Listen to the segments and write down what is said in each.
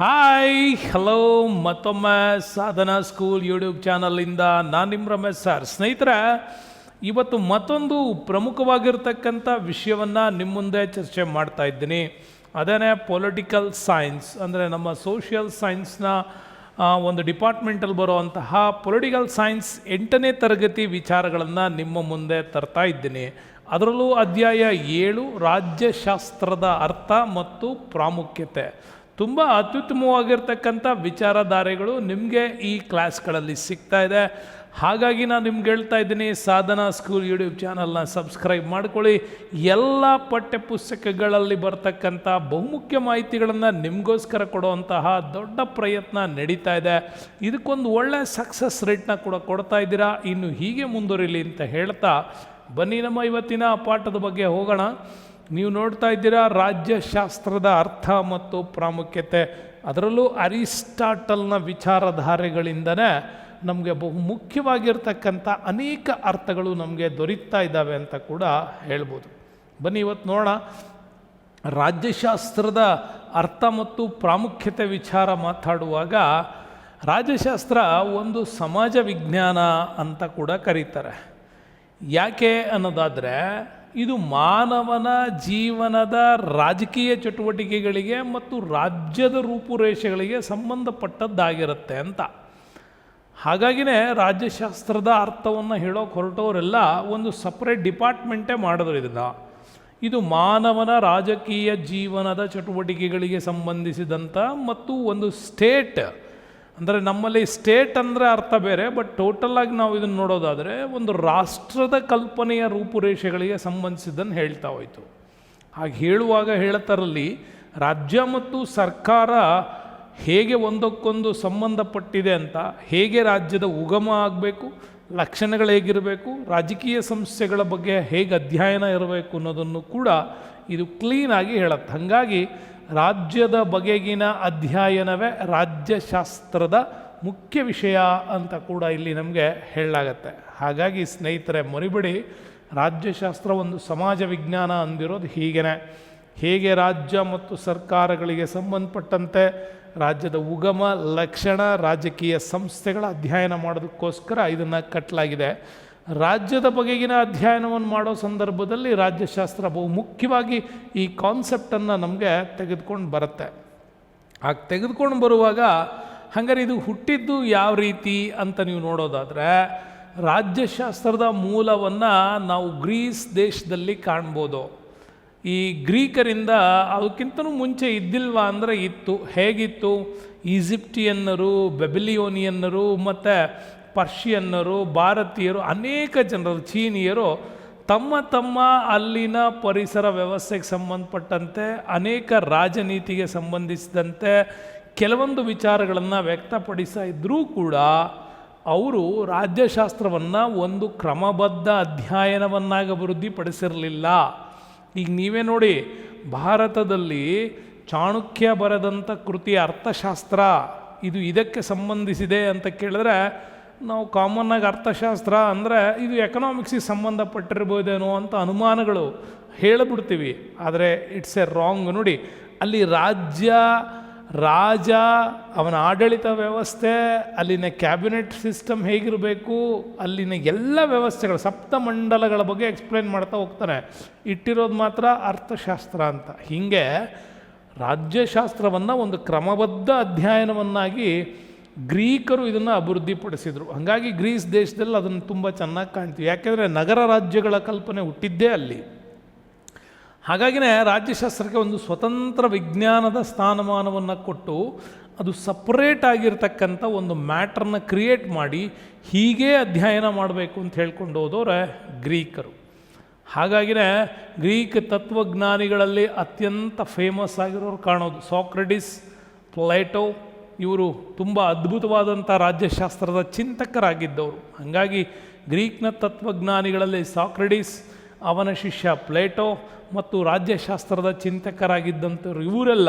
Hi hello ಮತ್ತೊಮ್ಮೆ ಸಾಧನಾ school YouTube ಚಾನಲಿಂದ ನಾನು ನಿಮ್ಮ ರಮೇಶ್ ಸರ್ ಸ್ನೇಹಿತರೆ, ಇವತ್ತು ಮತ್ತೊಂದು ಪ್ರಮುಖವಾಗಿರ್ತಕ್ಕಂಥ ವಿಷಯವನ್ನು ನಿಮ್ಮ ಮುಂದೆ ಚರ್ಚೆ ಮಾಡ್ತಾ ಇದ್ದೀನಿ. ಅದೇ ಪೊಲಿಟಿಕಲ್ ಸೈನ್ಸ್ ಅಂದರೆ ನಮ್ಮ ಸೋಷಿಯಲ್ ಸೈನ್ಸ್ನ ಒಂದು ಡಿಪಾರ್ಟ್ಮೆಂಟಲ್ಲಿ ಬರುವಂತಹ ಪೊಲಿಟಿಕಲ್ ಸೈನ್ಸ್ ಎಂಟನೇ ತರಗತಿ ವಿಚಾರಗಳನ್ನು ನಿಮ್ಮ ಮುಂದೆ ತರ್ತಾ ಇದ್ದೀನಿ. ಅದರಲ್ಲೂ ಅಧ್ಯಾಯ ಏಳು, ರಾಜ್ಯಶಾಸ್ತ್ರದ ಅರ್ಥ ಮತ್ತು ಪ್ರಾಮುಖ್ಯತೆ. ತುಂಬ ಅತ್ಯುತ್ತಮವಾಗಿರ್ತಕ್ಕಂಥ ವಿಚಾರಧಾರೆಗಳು ನಿಮಗೆ ಈ ಕ್ಲಾಸ್ಗಳಲ್ಲಿ ಸಿಗ್ತಾ ಇದೆ. ಹಾಗಾಗಿ ನಾನು ನಿಮ್ಗೆ ಹೇಳ್ತಾ ಇದ್ದೀನಿ, ಸಾಧನಾ ಸ್ಕೂಲ್ ಯೂಟ್ಯೂಬ್ ಚಾನಲ್ನ ಸಬ್ಸ್ಕ್ರೈಬ್ ಮಾಡ್ಕೊಳ್ಳಿ. ಎಲ್ಲ ಪಠ್ಯ ಪುಸ್ತಕಗಳಲ್ಲಿ ಬರ್ತಕ್ಕಂಥ ಬಹುಮುಖ್ಯ ಮಾಹಿತಿಗಳನ್ನು ನಿಮಗೋಸ್ಕರ ಕೊಡುವಂತಹ ದೊಡ್ಡ ಪ್ರಯತ್ನ ನಡೀತಾ ಇದೆ. ಇದಕ್ಕೊಂದು ಒಳ್ಳೆ ಸಕ್ಸಸ್ ರೇಟ್ನ ಕೂಡ ಕೊಡ್ತಾ ಇದ್ದೀರಾ? ಇನ್ನು ಹೀಗೆ ಮುಂದುವರಿಲಿ ಅಂತ ಹೇಳ್ತಾ ಬನ್ನಿ. ನಮ್ಮ ಇವತ್ತಿನ ಪಾಠದ ಬಗ್ಗೆ ಹೋಗೋಣ. ನೀವು ನೋಡ್ತಾ ಇದ್ದೀರಾ ರಾಜ್ಯಶಾಸ್ತ್ರದ ಅರ್ಥ ಮತ್ತು ಪ್ರಾಮುಖ್ಯತೆ. ಅದರಲ್ಲೂ ಅರಿಸ್ಟಾಟಲ್ನ ವಿಚಾರಧಾರೆಗಳಿಂದನೇ ನಮಗೆ ಬಹು ಮುಖ್ಯವಾಗಿರ್ತಕ್ಕಂಥ ಅನೇಕ ಅರ್ಥಗಳು ನಮಗೆ ದೊರೀತಾ ಇದ್ದಾವೆ ಅಂತ ಕೂಡ ಹೇಳ್ಬೋದು. ಬನ್ನಿ ಇವತ್ತು ನೋಡೋಣ. ರಾಜ್ಯಶಾಸ್ತ್ರದ ಅರ್ಥ ಮತ್ತು ಪ್ರಾಮುಖ್ಯತೆ ವಿಚಾರ ಮಾತಾಡುವಾಗ ರಾಜ್ಯಶಾಸ್ತ್ರ ಒಂದು ಸಮಾಜ ವಿಜ್ಞಾನ ಅಂತ ಕೂಡ ಕರೀತಾರೆ. ಯಾಕೆ ಅನ್ನೋದಾದರೆ ಇದು ಮಾನವನ ಜೀವನದ ರಾಜಕೀಯ ಚಟುವಟಿಕೆಗಳಿಗೆ ಮತ್ತು ರಾಜ್ಯದ ರೂಪುರೇಷೆಗಳಿಗೆ ಸಂಬಂಧಪಟ್ಟದ್ದಾಗಿರುತ್ತೆ ಅಂತ. ಹಾಗಾಗಿನೇ ರಾಜ್ಯಶಾಸ್ತ್ರದ ಅರ್ಥವನ್ನು ಹೇಳೋಕೆ ಹೊರಟವರೆಲ್ಲ ಒಂದು ಸಪ್ರೇಟ್ ಡಿಪಾರ್ಟ್ಮೆಂಟೇ ಮಾಡಿದ್ರು ಇದನ್ನು. ಇದು ಮಾನವನ ರಾಜಕೀಯ ಜೀವನದ ಚಟುವಟಿಕೆಗಳಿಗೆ ಸಂಬಂಧಿಸಿದಂಥ ಮತ್ತು ಒಂದು ಸ್ಟೇಟ್ ಅಂದರೆ ನಮ್ಮಲ್ಲಿ ಸ್ಟೇಟ್ ಅಂದರೆ ಅರ್ಥ ಬೇರೆ ಬಟ್ ಟೋಟಲಾಗಿ ನಾವು ಇದನ್ನು ನೋಡೋದಾದರೆ ಒಂದು ರಾಷ್ಟ್ರದ ಕಲ್ಪನೆಯ ರೂಪುರೇಷೆಗಳಿಗೆ ಸಂಬಂಧಿಸಿದ್ದನ್ನು ಹೇಳ್ತಾ ಹೋಯಿತು. ಹಾಗೆ ಹೇಳುವಾಗ ಹೇಳತರಲ್ಲಿ, ರಾಜ್ಯ ಮತ್ತು ಸರ್ಕಾರ ಹೇಗೆ ಒಂದಕ್ಕೊಂದು ಸಂಬಂಧಪಟ್ಟಿದೆ ಅಂತ, ಹೇಗೆ ರಾಜ್ಯದ ಉಗಮ ಆಗಬೇಕು, ಲಕ್ಷಣಗಳು ಹೇಗಿರಬೇಕು, ರಾಜಕೀಯ ಸಮಸ್ಯೆಗಳ ಬಗ್ಗೆ ಹೇಗೆ ಅಧ್ಯಯನ ಇರಬೇಕು ಅನ್ನೋದನ್ನು ಕೂಡ ಇದು ಕ್ಲೀನಾಗಿ ಹೇಳುತ್ತೆ. ಹಾಗಾಗಿ ರಾಜ್ಯದ ಬಗೆಗಿನ ಅಧ್ಯಯನವೇ ರಾಜ್ಯಶಾಸ್ತ್ರದ ಮುಖ್ಯ ವಿಷಯ ಅಂತ ಕೂಡ ಇಲ್ಲಿ ನಮಗೆ ಹೇಳಲಾಗತ್ತೆ. ಹಾಗಾಗಿ ಸ್ನೇಹಿತರೆ, ಮರಿಬಿಡಿ. ರಾಜ್ಯಶಾಸ್ತ್ರ ಒಂದು ಸಮಾಜ ವಿಜ್ಞಾನ ಅಂದಿರೋದು ಹೀಗೇನೆ. ಹೇಗೆ ರಾಜ್ಯ ಮತ್ತು ಸರ್ಕಾರಗಳಿಗೆ ಸಂಬಂಧಪಟ್ಟಂತೆ ರಾಜ್ಯದ ಉಗಮ ಲಕ್ಷಣ ರಾಜಕೀಯ ಸಂಸ್ಥೆಗಳ ಅಧ್ಯಯನ ಮಾಡೋದಕ್ಕೋಸ್ಕರ ಇದನ್ನು ಕಟ್ಟಲಾಗಿದೆ ರಾಜ್ಯದ ಬಗೆಗಿನ ಅಧ್ಯಯನವನ್ನು ಮಾಡೋ ಸಂದರ್ಭದಲ್ಲಿ ರಾಜ್ಯಶಾಸ್ತ್ರ ಬಹು ಮುಖ್ಯವಾಗಿ ಈ ಕಾನ್ಸೆಪ್ಟನ್ನು ನಮಗೆ ತೆಗೆದುಕೊಂಡು ಬರುತ್ತೆ. ಹಾಗೆ ತೆಗೆದುಕೊಂಡು ಬರುವಾಗ, ಹಂಗಾರೆ ಇದು ಹುಟ್ಟಿದ್ದು ಯಾವ ರೀತಿ ಅಂತ ನೀವು ನೋಡೋದಾದರೆ, ರಾಜ್ಯಶಾಸ್ತ್ರದ ಮೂಲವನ್ನು ನಾವು ಗ್ರೀಸ್ ದೇಶದಲ್ಲಿ ಕಾಣ್ಬೋದು. ಈ ಗ್ರೀಕರಿಂದ ಅದಕ್ಕಿಂತಲೂ ಮುಂಚೆ ಇದ್ದಿಲ್ವಾ ಅಂದರೆ ಇತ್ತು. ಹೇಗಿತ್ತು? ಈಜಿಪ್ಟಿಯನ್ನರು ಬೆಬಿಲಿಯೋನಿಯನ್ನರು ಮತ್ತು ಪರ್ಷಿಯನ್ನರು, ಭಾರತೀಯರು, ಅನೇಕ ಜನರು, ಚೀನಿಯರು ತಮ್ಮ ತಮ್ಮ ಅಲ್ಲಿನ ಪರಿಸರ ವ್ಯವಸ್ಥೆಗೆ ಸಂಬಂಧಪಟ್ಟಂತೆ, ಅನೇಕ ರಾಜನೀತಿಗೆ ಸಂಬಂಧಿಸಿದಂತೆ ಕೆಲವೊಂದು ವಿಚಾರಗಳನ್ನು ವ್ಯಕ್ತಪಡಿಸ್ತಾ ಇದ್ದರೂ ಕೂಡ ಅವರು ರಾಜ್ಯಶಾಸ್ತ್ರವನ್ನು ಒಂದು ಕ್ರಮಬದ್ಧ ಅಧ್ಯಯನವನ್ನಾಗಿ ಅಭಿವೃದ್ಧಿಪಡಿಸಿರಲಿಲ್ಲ. ಈಗ ನೀವೇ ನೋಡಿ, ಭಾರತದಲ್ಲಿ ಚಾಣಕ್ಯ ಬರೆದಂಥ ಕೃತಿ ಅರ್ಥಶಾಸ್ತ್ರ, ಇದು ಇದಕ್ಕೆ ಸಂಬಂಧಿಸಿದೆ ಅಂತ ಕೇಳಿದ್ರೆ ನಾವು ಕಾಮನ್ನಾಗಿ ಅರ್ಥಶಾಸ್ತ್ರ ಅಂದರೆ ಇದು ಎಕನಾಮಿಕ್ಸಿಗೆ ಸಂಬಂಧಪಟ್ಟಿರ್ಬೋದೇನೋ ಅಂತ ಅನುಮಾನಗಳು ಹೇಳಿಬಿಡ್ತೀವಿ. ಆದರೆ ಇಟ್ಸ್ ಎ ರಾಂಗ್ ನೋಡಿ. ಅಲ್ಲಿ ರಾಜ್ಯ, ರಾಜ, ಅವನ ಆಡಳಿತ ವ್ಯವಸ್ಥೆ, ಅಲ್ಲಿನ ಕ್ಯಾಬಿನೆಟ್ ಸಿಸ್ಟಮ್ ಹೇಗಿರಬೇಕು, ಅಲ್ಲಿನ ಎಲ್ಲ ವ್ಯವಸ್ಥೆಗಳು ಸಪ್ತಮಂಡಲಗಳ ಬಗ್ಗೆ ಎಕ್ಸ್ಪ್ಲೈನ್ ಮಾಡ್ತಾ ಹೋಗ್ತಾನೆ ಇಟ್ಟಿರೋದು ಮಾತ್ರ ಅರ್ಥಶಾಸ್ತ್ರ ಅಂತ. ಹೀಗೆ ರಾಜ್ಯಶಾಸ್ತ್ರವನ್ನು ಒಂದು ಕ್ರಮಬದ್ಧ ಅಧ್ಯಯನವನ್ನಾಗಿ ಗ್ರೀಕರು ಇದನ್ನು ಅಭಿವೃದ್ಧಿಪಡಿಸಿದರು. ಹಾಗಾಗಿ ಗ್ರೀಸ್ ದೇಶದಲ್ಲಿ ಅದನ್ನು ತುಂಬ ಚೆನ್ನಾಗಿ ಕಾಣ್ತೀವಿ ಯಾಕೆಂದರೆ ನಗರ ರಾಜ್ಯಗಳ ಕಲ್ಪನೆ ಹುಟ್ಟಿದ್ದೇ ಅಲ್ಲಿ. ಹಾಗಾಗಿನೇ ರಾಜ್ಯಶಾಸ್ತ್ರಕ್ಕೆ ಒಂದು ಸ್ವತಂತ್ರ ವಿಜ್ಞಾನದ ಸ್ಥಾನಮಾನವನ್ನು ಕೊಟ್ಟು ಅದು ಸಪ್ರೇಟ್ ಆಗಿರ್ತಕ್ಕಂಥ ಒಂದು ಮ್ಯಾಟ್ರನ್ನ ಕ್ರಿಯೇಟ್ ಮಾಡಿ ಹೀಗೇ ಅಧ್ಯಯನ ಮಾಡಬೇಕು ಅಂತ ಹೇಳ್ಕೊಂಡು ಹೋದವ್ರೆ ಗ್ರೀಕರು. ಹಾಗಾಗಿನೇ ಗ್ರೀಕ್ ತತ್ವಜ್ಞಾನಿಗಳಲ್ಲಿ ಅತ್ಯಂತ ಫೇಮಸ್ ಆಗಿರೋರು ಕಾಣೋದು. ಸಾಕ್ರೆಡಿಸ್ ಪ್ಲೇಟೋ ಇವರು ತುಂಬ ಅದ್ಭುತವಾದಂಥ ರಾಜ್ಯಶಾಸ್ತ್ರದ ಚಿಂತಕರಾಗಿದ್ದವರು. ಹಾಗಾಗಿ ಗ್ರೀಕ್ನ ತತ್ವಜ್ಞಾನಿಗಳಲ್ಲಿ ಸಾಕ್ರೆಡಿಸ್, ಅವನ ಶಿಷ್ಯ ಪ್ಲೇಟೋ ಮತ್ತು ರಾಜ್ಯಶಾಸ್ತ್ರದ ಚಿಂತಕರಾಗಿದ್ದಂಥವ್ರು ಇವರೆಲ್ಲ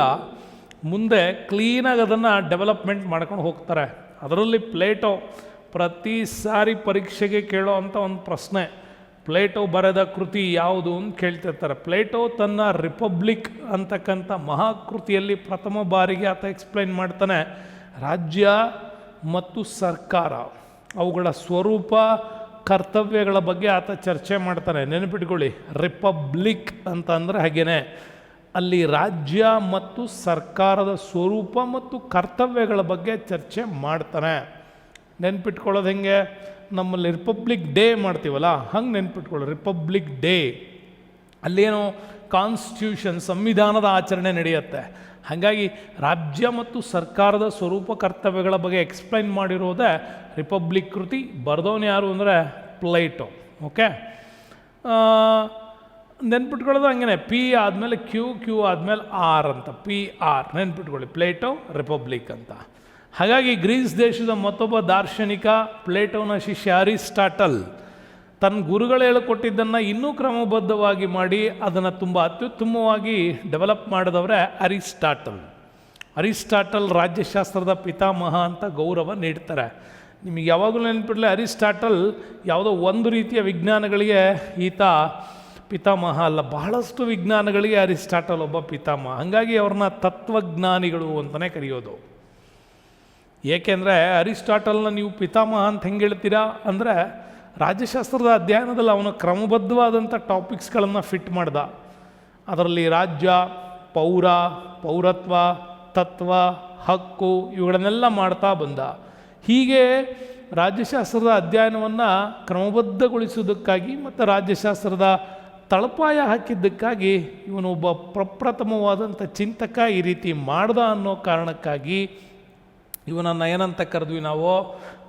ಮುಂದೆ ಕ್ಲೀನಾಗಿ ಅದನ್ನು ಡೆವಲಪ್ಮೆಂಟ್ ಮಾಡ್ಕೊಂಡು ಹೋಗ್ತಾರೆ. ಅದರಲ್ಲಿ ಪ್ಲೇಟೋ ಪ್ರತಿ ಸಾರಿ ಪರೀಕ್ಷೆಗೆ ಕೇಳೋ ಅಂಥ ಒಂದು ಪ್ರಶ್ನೆ. ಪ್ಲೇಟೋ ಬರೆದ ಕೃತಿ ಯಾವುದು ಅಂತ ಕೇಳ್ತಿರ್ತಾರೆ. ಪ್ಲೇಟೋ ತನ್ನ ರಿಪಬ್ಲಿಕ್ ಅಂತಕ್ಕಂಥ ಮಹಾಕೃತಿಯಲ್ಲಿ ಪ್ರಥಮ ಬಾರಿಗೆ ಆತ ಎಕ್ಸ್ಪ್ಲೈನ್ ಮಾಡ್ತಾನೆ, ರಾಜ್ಯ ಮತ್ತು ಸರ್ಕಾರ, ಅವುಗಳ ಸ್ವರೂಪ, ಕರ್ತವ್ಯಗಳ ಬಗ್ಗೆ ಆತ ಚರ್ಚೆ ಮಾಡ್ತಾನೆ. ನೆನಪಿಟ್ಕೊಳ್ಳಿ, ರಿಪಬ್ಲಿಕ್ ಅಂತ ಅಂದರೆ ಹಾಗೇನೆ, ಅಲ್ಲಿ ರಾಜ್ಯ ಮತ್ತು ಸರ್ಕಾರದ ಸ್ವರೂಪ ಮತ್ತು ಕರ್ತವ್ಯಗಳ ಬಗ್ಗೆ ಚರ್ಚೆ ಮಾಡ್ತಾನೆ. ನೆನ್ಪಿಟ್ಕೊಳ್ಳೋದು ಹೆಂಗೆ? ನಮ್ಮಲ್ಲಿ ರಿಪಬ್ಲಿಕ್ ಡೇ ಮಾಡ್ತೀವಲ್ಲ, ಹಂಗೆ ನೆನ್ಪಿಟ್ಕೊಳ್ಳಿ, ರಿಪಬ್ಲಿಕ್ ಡೇ. ಅಲ್ಲೇನೋ ಕಾನ್ಸ್ಟಿಟ್ಯೂಷನ್, ಸಂವಿಧಾನದ ಆಚರಣೆ ನಡೆಯುತ್ತೆ. ಹಾಗಾಗಿ ರಾಜ್ಯ ಮತ್ತು ಸರ್ಕಾರದ ಸ್ವರೂಪ ಕರ್ತವ್ಯಗಳ ಬಗ್ಗೆ ಎಕ್ಸ್ಪ್ಲೈನ್ ಮಾಡಿರೋದೇ ರಿಪಬ್ಲಿಕ್ ಕೃತಿ. ಬರೆದವನು ಯಾರು ಅಂದರೆ ಪ್ಲೈಟು, ಓಕೆ? ನೆನ್ಪಿಟ್ಕೊಳ್ಳೋದು ಹಂಗೆ ಪಿ ಆದಮೇಲೆ ಕ್ಯೂ ಕ್ಯೂ ಆದಮೇಲೆ ಆರ್ ಅಂತ, ಪಿ ಆರ್, ನೆನ್ಪಿಟ್ಕೊಳ್ಳಿ, ಪ್ಲೇಟೋ, ರಿಪಬ್ಲಿಕ್ ಅಂತ. ಹಾಗಾಗಿ ಗ್ರೀಸ್ ದೇಶದ ಮತ್ತೊಬ್ಬ ದಾರ್ಶನಿಕ ಪ್ಲೇಟೋನ ಶಿಷ್ಯ ಅರಿಸ್ಟಾಟಲ್ ತನ್ನ ಗುರುಗಳು ಹೇಳಿಕೊಟ್ಟಿದ್ದನ್ನು ಇನ್ನೂ ಕ್ರಮಬದ್ಧವಾಗಿ ಮಾಡಿ ಅದನ್ನು ತುಂಬ ಅತ್ಯುತ್ತಮವಾಗಿ ಡೆವಲಪ್ ಮಾಡಿದವರೇ ಅರಿಸ್ಟಾಟಲ್. ಅರಿಸ್ಟಾಟಲ್ ರಾಜ್ಯಶಾಸ್ತ್ರದ ಪಿತಾಮಹ ಅಂತ ಗೌರವ ನೀಡ್ತಾರೆ. ನಿಮಗೆ ಯಾವಾಗಲೂ ನೆನ್ಪಿಡಲಿ ಅರಿಸ್ಟಾಟಲ್ ಯಾವುದೋ ಒಂದು ರೀತಿಯ ವಿಜ್ಞಾನಗಳಿಗೆ ಈತ ಪಿತಾಮಹ ಅಲ್ಲ, ಬಹಳಷ್ಟು ವಿಜ್ಞಾನಗಳಿಗೆ ಅರಿಸ್ಟಾಟಲ್ ಒಬ್ಬ ಪಿತಾಮಹ. ಹಾಗಾಗಿ ಅವ್ರನ್ನ ತತ್ವಜ್ಞಾನಿಗಳು ಅಂತಲೇ ಕರೆಯೋದು. ಏಕೆಂದರೆ ಅರಿಸ್ಟಾಟಲ್ನ ನೀವು ಪಿತಾಮಹ ಅಂತ ಹೆಂಗೆ ಹೇಳ್ತೀರಾ ಅಂದರೆ ರಾಜ್ಯಶಾಸ್ತ್ರದ ಅಧ್ಯಯನದಲ್ಲಿ ಅವನು ಕ್ರಮಬದ್ಧವಾದಂಥ ಟಾಪಿಕ್ಸ್ಗಳನ್ನು ಫಿಟ್ ಮಾಡ್ದ. ಅದರಲ್ಲಿ ರಾಜ್ಯ, ಪೌರ, ಪೌರತ್ವ, ತತ್ವ, ಹಕ್ಕು ಇವುಗಳನ್ನೆಲ್ಲ ಮಾಡ್ತಾ ಬಂದ. ಹೀಗೆ ರಾಜ್ಯಶಾಸ್ತ್ರದ ಅಧ್ಯಯನವನ್ನು ಕ್ರಮಬದ್ಧಗೊಳಿಸುವುದಕ್ಕಾಗಿ ಮತ್ತು ರಾಜ್ಯಶಾಸ್ತ್ರದ ತಳಪಾಯ ಹಾಕಿದ್ದಕ್ಕಾಗಿ ಇವನೊಬ್ಬ ಪ್ರಪ್ರಥಮವಾದಂಥ ಚಿಂತಕ ಈ ರೀತಿ ಮಾಡ್ದ ಅನ್ನೋ ಕಾರಣಕ್ಕಾಗಿ ಇವನನ್ನು ಏನಂತ ಕರೆದ್ವಿ ನಾವು?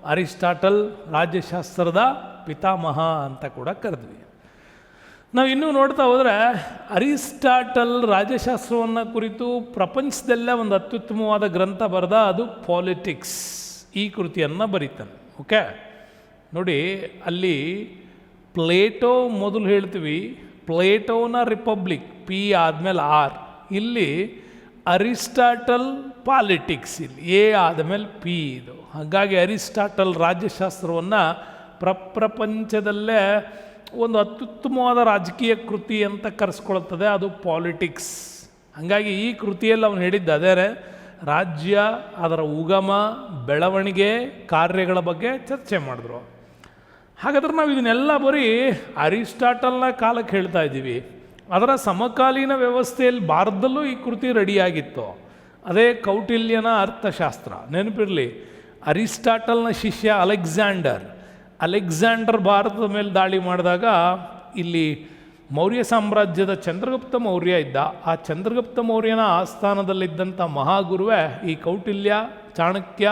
ಅರಿಸ್ಟಾಟಲ್ ರಾಜ್ಯಶಾಸ್ತ್ರದ ಪಿತಾಮಹ ಅಂತ ಕೂಡ ಕರೆದ್ವಿ. ನಾವು ಇನ್ನೂ ನೋಡ್ತಾ ಹೋದರೆ ಅರಿಸ್ಟಾಟಲ್ ರಾಜ್ಯಶಾಸ್ತ್ರವನ್ನು ಕುರಿತು ಪ್ರಪಂಚದಲ್ಲೇ ಒಂದು ಅತ್ಯುತ್ತಮವಾದ ಗ್ರಂಥ ಬರೆದ ಅದು ಪಾಲಿಟಿಕ್ಸ್ ಈ ಕೃತಿಯನ್ನು ಬರೀತಾನೆ, ಓಕೆ? ನೋಡಿ, ಅಲ್ಲಿ ಪ್ಲೇಟೋ ಮೊದಲು ಹೇಳ್ತೀವಿ, ಪ್ಲೇಟೋನ ರಿಪಬ್ಲಿಕ್, ಪಿ ಆದಮೇಲೆ ಆರ್. ಇಲ್ಲಿ ಅರಿಸ್ಟಾಟಲ್ ಪಾಲಿಟಿಕ್ಸ್ ಇಲ್ಲಿ, ಎ ಆದಮೇಲೆ ಪಿ ಇದು. ಹಾಗಾಗಿ ಅರಿಸ್ಟಾಟಲ್ ರಾಜ್ಯಶಾಸ್ತ್ರವನ್ನು ಪ್ರಪ್ರಪಂಚದಲ್ಲೇ ಒಂದು ಅತ್ಯುತ್ತಮವಾದ ರಾಜಕೀಯ ಕೃತಿ ಅಂತ ಕರೆಸ್ಕೊಳ್ತದೆ, ಅದು ಪಾಲಿಟಿಕ್ಸ್. ಹಾಗಾಗಿ ಈ ಕೃತಿಯಲ್ಲಿ ಅವನು ಹೇಳಿದ್ದ ಅದೇ ರಾಜ್ಯ, ಅದರ ಉಗಮ, ಬೆಳವಣಿಗೆ, ಕಾರ್ಯಗಳ ಬಗ್ಗೆ ಚರ್ಚೆ ಮಾಡಿದ್ರು. ಹಾಗಾದ್ರೆ ನಾವು ಇದನ್ನೆಲ್ಲ ಬರೀ ಅರಿಸ್ಟಾಟಲ್ನ ಕಾಲಕ್ಕೆ ಹೇಳ್ತಾ ಇದ್ದೀವಿ. ಅದರ ಸಮಕಾಲೀನ ವ್ಯವಸ್ಥೆಯಲ್ಲಿ ಭಾರತದಲ್ಲೂ ಈ ಕೃತಿ ರೆಡಿಯಾಗಿತ್ತು. ಅದೇ ಕೌಟಿಲ್ಯನ ಅರ್ಥಶಾಸ್ತ್ರ. ನೆನಪಿರಲಿ, ಅರಿಸ್ಟಾಟಲ್ನ ಶಿಷ್ಯ ಅಲೆಕ್ಸಾಂಡರ್. ಅಲೆಕ್ಸಾಂಡರ್ ಭಾರತದ ಮೇಲೆ ದಾಳಿ ಮಾಡಿದಾಗ ಇಲ್ಲಿ ಮೌರ್ಯ ಸಾಮ್ರಾಜ್ಯದ ಚಂದ್ರಗುಪ್ತ ಮೌರ್ಯ ಇದ್ದ. ಆ ಚಂದ್ರಗುಪ್ತ ಮೌರ್ಯನ ಆಸ್ಥಾನದಲ್ಲಿದ್ದಂಥ ಮಹಾಗುರುವೇ ಈ ಕೌಟಿಲ್ಯ, ಚಾಣಕ್ಯ,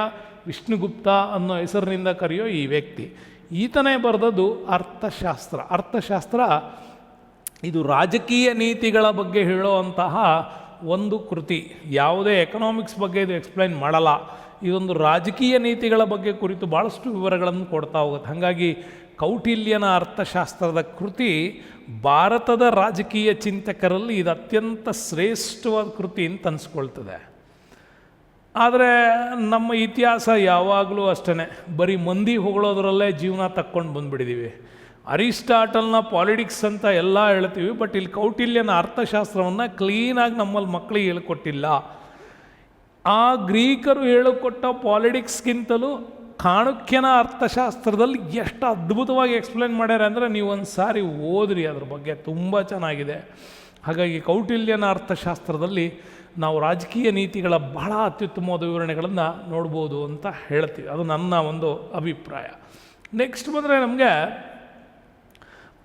ವಿಷ್ಣುಗುಪ್ತ ಅನ್ನೋ ಹೆಸರಿನಿಂದ ಕರೆಯೋ ಈ ವ್ಯಕ್ತಿ. ಈತನೇ ಬರೆದದ್ದು ಅರ್ಥಶಾಸ್ತ್ರ. ಅರ್ಥಶಾಸ್ತ್ರ ಇದು ರಾಜಕೀಯ ನೀತಿಗಳ ಬಗ್ಗೆ ಹೇಳುವಂತಹ ಒಂದು ಕೃತಿ. ಯಾವುದೇ ಎಕನಾಮಿಕ್ಸ್ ಬಗ್ಗೆ ಇದು ಎಕ್ಸ್ಪ್ಲೈನ್ ಮಾಡಲ್ಲ. ಇದೊಂದು ರಾಜಕೀಯ ನೀತಿಗಳ ಬಗ್ಗೆ ಕುರಿತು ಭಾಳಷ್ಟು ವಿವರಗಳನ್ನು ಕೊಡ್ತಾ ಹೋಗುತ್ತೆ. ಹಾಗಾಗಿ ಕೌಟಿಲ್ಯನ ಅರ್ಥಶಾಸ್ತ್ರದ ಕೃತಿ ಭಾರತದ ರಾಜಕೀಯ ಚಿಂತಕರಲ್ಲಿ ಇದು ಅತ್ಯಂತ ಶ್ರೇಷ್ಠವಾದ ಕೃತಿ ಅಂತ ಅನಿಸ್ಕೊಳ್ತದೆ. ಆದರೆ ನಮ್ಮ ಇತಿಹಾಸ ಯಾವಾಗಲೂ ಅಷ್ಟೇ ಬರೀ ಮಂದಿ ಹೊಗಳೋದ್ರಲ್ಲೇ ಜೀವನ ತಕ್ಕೊಂಡು ಬಂದುಬಿಟ್ಟಿದ್ದೀವಿ ಅರಿಸ್ಟಾಟಲ್ನ ಪಾಲಿಟಿಕ್ಸ್ ಅಂತ ಎಲ್ಲ ಹೇಳ್ತೀವಿ, ಬಟ್ ಇಲ್ಲಿ ಕೌಟಿಲ್ಯನ ಅರ್ಥಶಾಸ್ತ್ರವನ್ನು ಕ್ಲೀನಾಗಿ ನಮ್ಮಲ್ಲಿ ಮಕ್ಕಳಿಗೆ ಹೇಳ್ಕೊಟ್ಟಿಲ್ಲ. ಆ ಗ್ರೀಕರು ಹೇಳಿಕೊಟ್ಟ ಪಾಲಿಟಿಕ್ಸ್ಗಿಂತಲೂ ಕಾಣುಕ್ಯನ ಅರ್ಥಶಾಸ್ತ್ರದಲ್ಲಿ ಎಷ್ಟು ಅದ್ಭುತವಾಗಿ ಎಕ್ಸ್ಪ್ಲೇನ್ ಮಾಡ್ಯಾರ ಅಂದರೆ ನೀವು ಒಂದು ಸಾರಿ ಓದ್ರಿ ಅದ್ರ ಬಗ್ಗೆ, ತುಂಬ ಚೆನ್ನಾಗಿದೆ. ಹಾಗಾಗಿ ಕೌಟಿಲ್ಯನ ಅರ್ಥಶಾಸ್ತ್ರದಲ್ಲಿ ನಾವು ರಾಜಕೀಯ ನೀತಿಗಳ ಬಹಳ ಅತ್ಯುತ್ತಮವಾದ ವಿವರಣೆಗಳನ್ನು ನೋಡ್ಬೋದು ಅಂತ ಹೇಳ್ತೀವಿ. ಅದು ನನ್ನ ಒಂದು ಅಭಿಪ್ರಾಯ. ನೆಕ್ಸ್ಟ್ ಬಂದರೆ ನಮಗೆ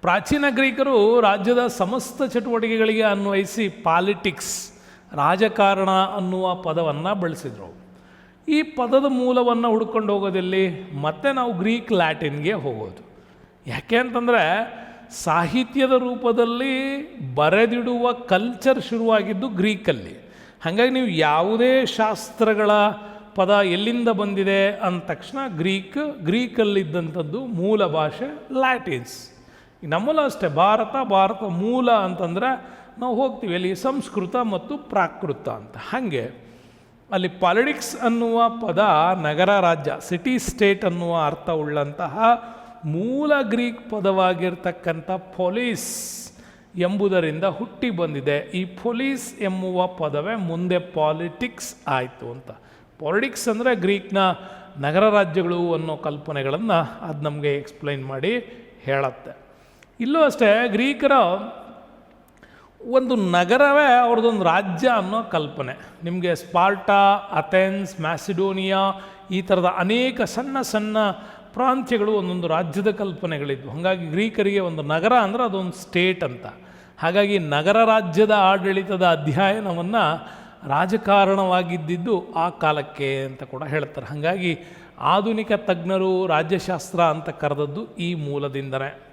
ಪ್ರಾಚೀನ ಗ್ರೀಕರು ರಾಜ್ಯದ ಸಮಸ್ತ ಚಟುವಟಿಕೆಗಳಿಗೆ ಅನ್ವಯಿಸಿ ಪಾಲಿಟಿಕ್ಸ್, ರಾಜಕಾರಣ ಅನ್ನುವ ಪದವನ್ನು ಬಳಸಿದರು. ಈ ಪದದ ಮೂಲವನ್ನು ಹುಡ್ಕೊಂಡು ಹೋಗೋದಲ್ಲಿ? ಮತ್ತೆ ನಾವು ಗ್ರೀಕ್ ಲ್ಯಾಟಿನ್ಗೆ ಹೋಗೋದು. ಯಾಕೆ ಅಂತಂದರೆ ಸಾಹಿತ್ಯದ ರೂಪದಲ್ಲಿ ಬರೆದಿಡುವ ಕಲ್ಚರ್ ಶುರುವಾಗಿದ್ದು ಗ್ರೀಕಲ್ಲಿ. ಹಾಗಾಗಿ ನೀವು ಯಾವುದೇ ಶಾಸ್ತ್ರಗಳ ಪದ ಎಲ್ಲಿಂದ ಬಂದಿದೆ ಅಂದ ತಕ್ಷಣ ಗ್ರೀಕ್, ಗ್ರೀಕಲ್ಲಿದ್ದಂಥದ್ದು ಮೂಲ ಭಾಷೆ ಲ್ಯಾಟಿನ್ಸ್. ನಮ್ಮಲ್ಲೂ ಅಷ್ಟೇ, ಭಾರತ ಭಾರತ ಮೂಲ ಅಂತಂದರೆ ನಾವು ಹೋಗ್ತೀವಿ ಅಲ್ಲಿ ಸಂಸ್ಕೃತ ಮತ್ತು ಪ್ರಾಕೃತ ಅಂತ. ಹಾಗೆ ಅಲ್ಲಿ ಪಾಲಿಟಿಕ್ಸ್ ಅನ್ನುವ ಪದ ನಗರ ರಾಜ್ಯ ಸಿಟಿ ಸ್ಟೇಟ್ ಅನ್ನುವ ಅರ್ಥ ಉಳ್ಳಂತಹ ಮೂಲ ಗ್ರೀಕ್ ಪದವಾಗಿರ್ತಕ್ಕಂಥ ಪೊಲೀಸ್ ಎಂಬುದರಿಂದ ಹುಟ್ಟಿ ಬಂದಿದೆ. ಈ ಪೊಲೀಸ್ ಎಂಬುವ ಪದವೇ ಮುಂದೆ ಪಾಲಿಟಿಕ್ಸ್ ಆಯಿತು ಅಂತ. ಪಾಲಿಟಿಕ್ಸ್ ಅಂದರೆ ಗ್ರೀಕ್ನ ನಗರ ರಾಜ್ಯಗಳು ಅನ್ನೋ ಕಲ್ಪನೆಗಳನ್ನು ಅದು ನಮಗೆ ಎಕ್ಸ್ಪ್ಲೈನ್ ಮಾಡಿ ಹೇಳುತ್ತೆ. ಇಲ್ಲೂ ಅಷ್ಟೇ ಗ್ರೀಕರ ಒಂದು ನಗರವೇ ಅವ್ರದ್ದೊಂದು ರಾಜ್ಯ ಅನ್ನೋ ಕಲ್ಪನೆ. ನಿಮಗೆ ಸ್ಪಾರ್ಟಾ, ಅಥೆನ್ಸ್, ಮ್ಯಾಸಿಡೋನಿಯಾ ಈ ಥರದ ಅನೇಕ ಸಣ್ಣ ಸಣ್ಣ ಪ್ರಾಂತ್ಯಗಳು ಒಂದೊಂದು ರಾಜ್ಯದ ಕಲ್ಪನೆಗಳಿದ್ವು. ಹಾಗಾಗಿ ಗ್ರೀಕರಿಗೆ ಒಂದು ನಗರ ಅಂದರೆ ಅದೊಂದು ಸ್ಟೇಟ್ ಅಂತ. ಹಾಗಾಗಿ ನಗರ ರಾಜ್ಯದ ಆಡಳಿತದ ಅಧ್ಯಯನವನ್ನು ರಾಜಕಾರಣವಾಗಿದ್ದಿದ್ದು ಆ ಕಾಲಕ್ಕೆ ಅಂತ ಕೂಡ ಹೇಳ್ತಾರೆ. ಹಾಗಾಗಿ ಆಧುನಿಕ ತಜ್ಞರು, ರಾಜ್ಯಶಾಸ್ತ್ರ ಅಂತ ಕರೆದದ್ದು ಈ ಮೂಲದಿಂದನೇ.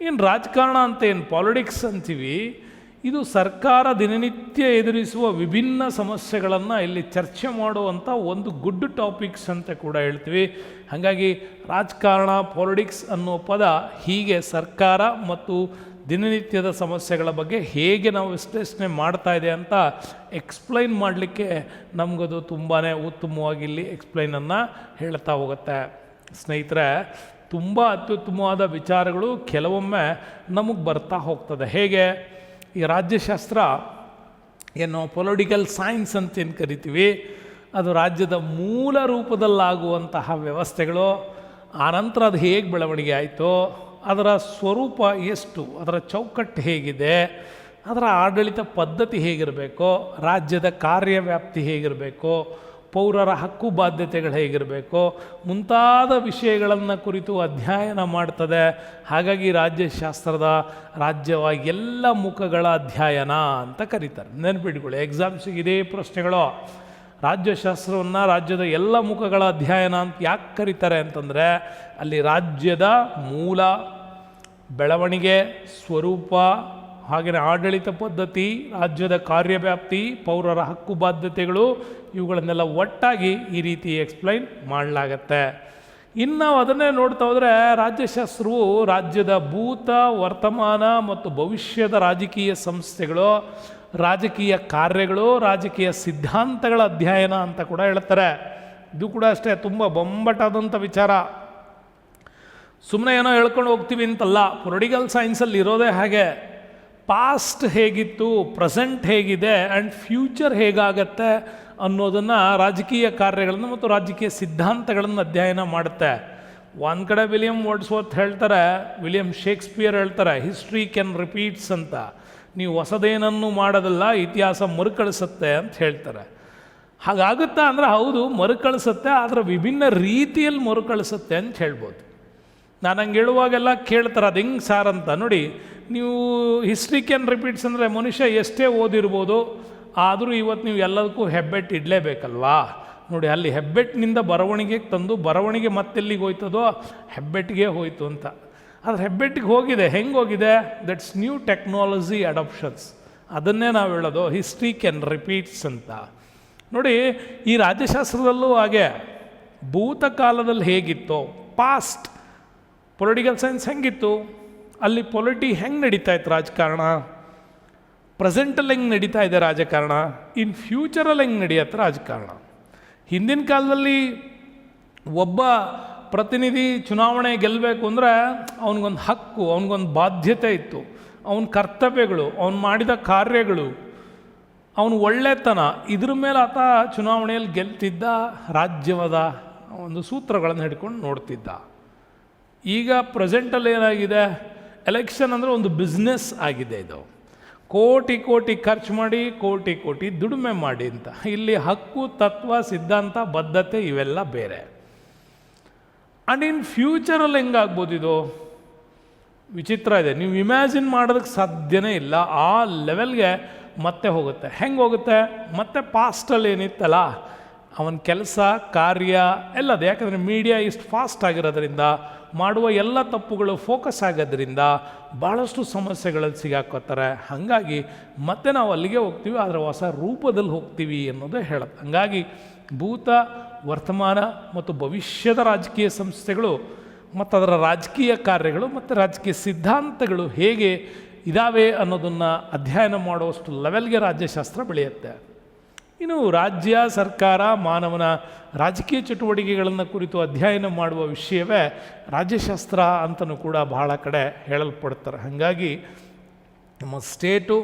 ಇನ್ನು ರಾಜಕಾರಣ ಅಂತ ಏನು ಪಾಲಿಟಿಕ್ಸ್ ಅಂತೀವಿ? ಇದು ಸರ್ಕಾರ ದಿನನಿತ್ಯ ಎದುರಿಸುವ ವಿಭಿನ್ನ ಸಮಸ್ಯೆಗಳನ್ನು ಇಲ್ಲಿ ಚರ್ಚೆ ಮಾಡುವಂಥ ಒಂದು ಗುಡ್ ಟಾಪಿಕ್ಸ್ ಅಂತ ಕೂಡ ಹೇಳ್ತೀವಿ. ಹಾಗಾಗಿ ರಾಜಕಾರಣ ಪಾಲಿಟಿಕ್ಸ್ ಅನ್ನೋ ಪದ ಹೀಗೆ ಸರ್ಕಾರ ಮತ್ತು ದಿನನಿತ್ಯದ ಸಮಸ್ಯೆಗಳ ಬಗ್ಗೆ ಹೇಗೆ ನಾವು ವಿಶ್ಲೇಷಣೆ ಮಾಡ್ತಾ ಇದೆ ಅಂತ ಎಕ್ಸ್ಪ್ಲೈನ್ ಮಾಡಲಿಕ್ಕೆ ನಮಗದು ತುಂಬಾ ಉತ್ತಮವಾಗಿ ಇಲ್ಲಿ ಎಕ್ಸ್ಪ್ಲೈನನ್ನು ಹೇಳ್ತಾ ಹೋಗುತ್ತೆ. ಸ್ನೇಹಿತರೆ ತುಂಬ ಅತ್ಯುತ್ತಮವಾದ ವಿಚಾರಗಳು ಕೆಲವೊಮ್ಮೆ ನಮಗೆ ಬರ್ತಾ ಹೋಗ್ತದೆ. ಹೇಗೆ? ಈ ರಾಜ್ಯಶಾಸ್ತ್ರ ಏನು ಪೊಲಿಟಿಕಲ್ ಸೈನ್ಸ್ ಅಂತ ಏನು ಕರಿತೀವಿ, ಅದು ರಾಜ್ಯದ ಮೂಲ ರೂಪದಲ್ಲಾಗುವಂತಹ ವ್ಯವಸ್ಥೆಗಳು ಆನಂತರ ಅದು ಹೇಗೆ ಬೆಳವಣಿಗೆ ಆಯಿತು, ಅದರ ಸ್ವರೂಪ ಎಷ್ಟು, ಅದರ ಚೌಕಟ್ಟು ಹೇಗಿದೆ, ಅದರ ಆಡಳಿತ ಪದ್ಧತಿ ಹೇಗಿರಬೇಕು, ರಾಜ್ಯದ ಕಾರ್ಯವ್ಯಾಪ್ತಿ ಹೇಗಿರಬೇಕು ಪೌರರ ಹಕ್ಕು ಬಾಧ್ಯತೆಗಳು ಹೇಗಿರಬೇಕು ಮುಂತಾದ ವಿಷಯಗಳನ್ನು ಕುರಿತು ಅಧ್ಯಯನ ಮಾಡ್ತದೆ. ಹಾಗಾಗಿ ರಾಜ್ಯಶಾಸ್ತ್ರದ ರಾಜ್ಯವ ಎಲ್ಲ ಮುಖಗಳ ಅಧ್ಯಯನ ಅಂತ ಕರೀತಾರೆ. ನೆನ್ಪಿಟ್ಕೊಳ್ಳಿ ಎಕ್ಸಾಮ್ಸಿಗೆ ಇದೇ ಪ್ರಶ್ನೆಗಳು. ರಾಜ್ಯಶಾಸ್ತ್ರವನ್ನು ರಾಜ್ಯದ ಎಲ್ಲ ಮುಖಗಳ ಅಧ್ಯಯನ ಅಂತ ಯಾಕೆ ಕರೀತಾರೆ ಅಂತಂದರೆ, ಅಲ್ಲಿ ರಾಜ್ಯದ ಮೂಲ, ಬೆಳವಣಿಗೆ, ಸ್ವರೂಪ ಹಾಗೆಯೇ ಆಡಳಿತ ಪದ್ಧತಿ, ರಾಜ್ಯದ ಕಾರ್ಯವ್ಯಾಪ್ತಿ, ಪೌರರ ಹಕ್ಕು ಬಾಧ್ಯತೆಗಳು, ಇವುಗಳನ್ನೆಲ್ಲ ಒಟ್ಟಾಗಿ ಈ ರೀತಿ ಎಕ್ಸ್ಪ್ಲೈನ್ ಮಾಡಲಾಗತ್ತೆ. ಇನ್ನು ನಾವು ಅದನ್ನೇ ನೋಡ್ತಾ ಹೋದರೆ ರಾಜ್ಯಶಾಸ್ತ್ರವು ರಾಜ್ಯದ ಭೂತ, ವರ್ತಮಾನ ಮತ್ತು ಭವಿಷ್ಯದ ರಾಜಕೀಯ ಸಂಸ್ಥೆಗಳು, ರಾಜಕೀಯ ಕಾರ್ಯಗಳು, ರಾಜಕೀಯ ಸಿದ್ಧಾಂತಗಳ ಅಧ್ಯಯನ ಅಂತ ಕೂಡ ಹೇಳ್ತಾರೆ. ಇದು ಕೂಡ ಅಷ್ಟೇ ತುಂಬ ಬೊಂಬಟಾದಂಥ ವಿಚಾರ. ಸುಮ್ಮನೆ ಏನೋ ಹೇಳ್ಕೊಂಡು ಹೋಗ್ತೀವಿ ಅಂತಲ್ಲ, ಪೊಲಿಟಿಕಲ್ ಸೈನ್ಸಲ್ಲಿ ಇರೋದೇ ಹಾಗೆ. ಪಾಸ್ಟ್ ಹೇಗಿತ್ತು ಪ್ರೆಸೆಂಟ್ ಹೇಗಿದೆ ಆ್ಯಂಡ್ ಫ್ಯೂಚರ್ ಹೇಗಾಗತ್ತೆ ಅನ್ನೋದನ್ನು ರಾಜಕೀಯ ಕಾರ್ಯಗಳನ್ನು ಮತ್ತು ರಾಜಕೀಯ ಸಿದ್ಧಾಂತಗಳನ್ನು ಅಧ್ಯಯನ ಮಾಡುತ್ತೆ. ಒಂದು ಕಡೆ ವಿಲಿಯಂ ವರ್ಡ್ಸ್ವರ್ತ್ ಹೇಳ್ತಾರೆ, ವಿಲಿಯಂ ಶೇಕ್ಸ್ಪಿಯರ್ ಹೇಳ್ತಾರೆ ಹಿಸ್ಟ್ರಿ ಕ್ಯಾನ್ ರಿಪೀಟ್ಸ್ ಅಂತ. ನೀವು ಹೊಸದೇನನ್ನು ಮಾಡೋದಲ್ಲ, ಇತಿಹಾಸ ಮರುಕಳಿಸುತ್ತೆ ಅಂತ ಹೇಳ್ತಾರೆ. ಹಾಗಾಗುತ್ತಾ ಅಂದರೆ ಹೌದು, ಮರುಕಳಿಸುತ್ತೆ, ಆದರೆ ವಿಭಿನ್ನ ರೀತಿಯಲ್ಲಿ ಮರುಕಳಿಸುತ್ತೆ ಅಂತ ಹೇಳ್ಬೋದು. ನಾನು ಹಂಗೆ ಹೇಳುವಾಗೆಲ್ಲ ಕೇಳ್ತಾರೆ, ಅದು ಹೆಂಗೆ ಸಾರ್ ಅಂತ? ನೋಡಿ, ನೀವು ಹಿಸ್ಟ್ರಿ ಕ್ಯಾನ್ ರಿಪೀಟ್ಸ್ ಅಂದರೆ ಮನುಷ್ಯ ಎಷ್ಟೇ ಓದಿರ್ಬೋದು, ಆದರೂ ಇವತ್ತು ನೀವು ಎಲ್ಲದಕ್ಕೂ ಹೆಬ್ಬೆಟ್ಟು ಇಡಲೇಬೇಕಲ್ವಾ? ನೋಡಿ, ಅಲ್ಲಿ ಹೆಬ್ಬೆಟ್ಟಿನಿಂದ ಬರವಣಿಗೆಗೆ ತಂದು, ಬರವಣಿಗೆ ಮತ್ತೆಲ್ಲಿಗೆ ಹೋಯ್ತದೋ? ಹೆಬ್ಬೆಟ್ಟಿಗೆ ಹೋಯ್ತು ಅಂತ. ಆದರೆ ಹೆಬ್ಬೆಟ್ಟಿಗೆ ಹೋಗಿದೆ, ಹೆಂಗೆ ಹೋಗಿದೆ? ದಟ್ಸ್ ನ್ಯೂ ಟೆಕ್ನಾಲಜಿ ಅಡಾಪ್ಷನ್ಸ್ ಅದನ್ನೇ ನಾವು ಹೇಳೋದು ಹಿಸ್ಟ್ರಿ ಕ್ಯಾನ್ ರಿಪೀಟ್ಸ್ ಅಂತ. ನೋಡಿ, ಈ ರಾಜ್ಯಶಾಸ್ತ್ರದಲ್ಲೂ ಹಾಗೆ ಭೂತಕಾಲದಲ್ಲಿ ಹೇಗಿತ್ತೋ ಪಾಸ್ಟ್ ಪೊಲಿಟಿಕಲ್ ಸೈನ್ಸ್ ಹೆಂಗಿತ್ತು? ಅಲ್ಲಿ ಪೊಲಿಟಿ ಹೆಂಗೆ ನಡೀತಾ ಇತ್ತು ರಾಜಕಾರಣ? ಪ್ರೆಸೆಂಟಲ್ಲಿ ಹೆಂಗೆ ನಡೀತಾ ಇದೆ ರಾಜಕಾರಣ? ಇನ್ ಫ್ಯೂಚರಲ್ಲಿ ಹೆಂಗೆ ನಡೆಯತ್ತೆ ರಾಜಕಾರಣ? ಹಿಂದಿನ ಕಾಲದಲ್ಲಿ ಒಬ್ಬ ಪ್ರತಿನಿಧಿ ಚುನಾವಣೆ ಗೆಲ್ಲಬೇಕು ಅಂದರೆ ಅವನಿಗೊಂದು ಹಕ್ಕು, ಅವನಿಗೊಂದು ಬಾಧ್ಯತೆ ಇತ್ತು. ಅವನ ಕರ್ತವ್ಯಗಳು, ಅವನು ಮಾಡಿದ ಕಾರ್ಯಗಳು, ಅವನು ಒಳ್ಳೆತನ, ಇದ್ರ ಮೇಲೆ ಆತ ಚುನಾವಣೆಯಲ್ಲಿ ಗೆಲ್ತಿದ್ದ ರಾಜ್ಯವದ ಒಂದು ಸೂತ್ರಗಳನ್ನು ಹಿಡ್ಕೊಂಡು ನೋಡ್ತಿದ್ದ. ಈಗ ಪ್ರೆಸೆಂಟಲ್ಲಿ ಏನಾಗಿದೆ? ಎಲೆಕ್ಷನ್ ಅಂದರೆ ಒಂದು ಬಿಸ್ನೆಸ್ ಆಗಿದೆ ಇದು. ಕೋಟಿ ಕೋಟಿ ಖರ್ಚು ಮಾಡಿ, ಕೋಟಿ ಕೋಟಿ ದುಡಿಮೆ ಮಾಡಿ ಅಂತ. ಇಲ್ಲಿ ಹಕ್ಕು, ತತ್ವ, ಸಿದ್ಧಾಂತ, ಬದ್ಧತೆ ಇವೆಲ್ಲ ಬೇರೆ. ಆ್ಯಂಡ್ ಇನ್ ಫ್ಯೂಚರಲ್ಲಿ ಹೆಂಗಾಗ್ಬೋದು ಇದು? ವಿಚಿತ್ರ ಇದೆ. ನೀವು ಇಮ್ಯಾಜಿನ್ ಮಾಡೋದಕ್ಕೆ ಸಾಧ್ಯನೇ ಇಲ್ಲ. ಆ ಲೆವೆಲ್ಗೆ ಮತ್ತೆ ಹೋಗುತ್ತೆ. ಹೆಂಗೆ ಹೋಗುತ್ತೆ? ಮತ್ತೆ ಪಾಸ್ಟಲ್ಲಿ ಏನಿತ್ತಲ್ಲ? ಅವನ ಕೆಲಸ, ಕಾರ್ಯ ಎಲ್ಲದು. ಯಾಕಂದರೆ ಮೀಡಿಯಾ ಇಷ್ಟು ಫಾಸ್ಟ್ ಆಗಿರೋದ್ರಿಂದ, ಮಾಡುವ ಎಲ್ಲ ತಪ್ಪುಗಳು ಫೋಕಸ್ ಆಗೋದ್ರಿಂದ ಭಾಳಷ್ಟು ಸಮಸ್ಯೆಗಳಲ್ಲಿ ಸಿಗಾಕೋತಾರೆ. ಹಾಗಾಗಿ ಮತ್ತೆ ನಾವು ಅಲ್ಲಿಗೆ ಹೋಗ್ತೀವಿ, ಆದರೆ ಹೊಸ ರೂಪದಲ್ಲಿ ಹೋಗ್ತೀವಿ ಅನ್ನೋದು ಹೇಳುತ್ತೆ ಹಾಗಾಗಿ ಭೂತ, ವರ್ತಮಾನ ಮತ್ತು ಭವಿಷ್ಯದ ರಾಜಕೀಯ ಸಂಸ್ಥೆಗಳು ಮತ್ತು ಅದರ ರಾಜಕೀಯ ಕಾರ್ಯಗಳು ಮತ್ತು ರಾಜಕೀಯ ಸಿದ್ಧಾಂತಗಳು ಹೇಗೆ ಇದ್ದಾವೆ ಅನ್ನೋದನ್ನು ಅಧ್ಯಯನ ಮಾಡುವಷ್ಟು ಲೆವೆಲ್ಗೆ ರಾಜ್ಯಶಾಸ್ತ್ರ ಬೆಳೆಯುತ್ತೆ. ಇನ್ನು ರಾಜ್ಯ ಸರ್ಕಾರ ಮಾನವನ ರಾಜಕೀಯ ಚಟುವಟಿಕೆಗಳನ್ನು ಕುರಿತು ಅಧ್ಯಯನ ಮಾಡುವ ವಿಷಯವೇ ರಾಜ್ಯಶಾಸ್ತ್ರ ಅಂತಲೂ ಕೂಡ ಬಹಳ ಕಡೆ ಹೇಳಲ್ಪಡ್ತಾರೆ. ಹಾಗಾಗಿ ನಮ್ಮ ಸ್ಟೇಟು,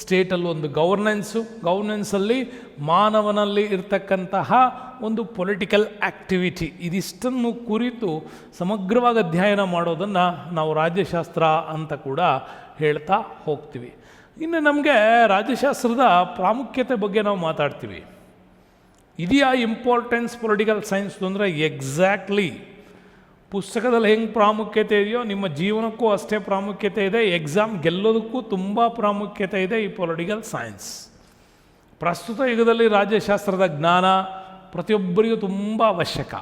ಸ್ಟೇಟಲ್ಲಿ ಒಂದು ಗವರ್ನೆನ್ಸು ಗವರ್ನೆನ್ಸಲ್ಲಿ ಮಾನವನಲ್ಲಿ ಇರ್ತಕ್ಕಂತಹ ಒಂದು ಪೊಲಿಟಿಕಲ್ ಆ್ಯಕ್ಟಿವಿಟಿ ಇದಿಷ್ಟನ್ನು ಕುರಿತು ಸಮಗ್ರವಾಗಿ ಅಧ್ಯಯನ ಮಾಡೋದನ್ನು ನಾವು ರಾಜ್ಯಶಾಸ್ತ್ರ ಅಂತ ಕೂಡ ಹೇಳ್ತಾ ಹೋಗ್ತೀವಿ. ಇನ್ನು ನಮಗೆ ರಾಜ್ಯಶಾಸ್ತ್ರದ ಪ್ರಾಮುಖ್ಯತೆ ಬಗ್ಗೆ ನಾವು ಮಾತಾಡ್ತೀವಿ. ಇದೆಯಾ ಇಂಪಾರ್ಟೆನ್ಸ್ ಪೊಲಿಟಿಕಲ್ ಸೈನ್ಸ್ ಅಂದರೆ ಎಕ್ಸಾಕ್ಟ್ಲಿ ಪುಸ್ತಕದಲ್ಲಿ ಹೆಂಗೆ ಪ್ರಾಮುಖ್ಯತೆ ಇದೆಯೋ, ನಿಮ್ಮ ಜೀವನಕ್ಕೂ ಅಷ್ಟೇ ಪ್ರಾಮುಖ್ಯತೆ ಇದೆ ಎಕ್ಸಾಮ್ ಗೆಲ್ಲೋದಕ್ಕೂ ತುಂಬ ಪ್ರಾಮುಖ್ಯತೆ ಇದೆ ಈ ಪೊಲಿಟಿಕಲ್ ಸೈನ್ಸ್ ಪ್ರಸ್ತುತ ಯುಗದಲ್ಲಿ ರಾಜ್ಯಶಾಸ್ತ್ರದ ಜ್ಞಾನ ಪ್ರತಿಯೊಬ್ಬರಿಗೂ ತುಂಬ ಅವಶ್ಯಕ.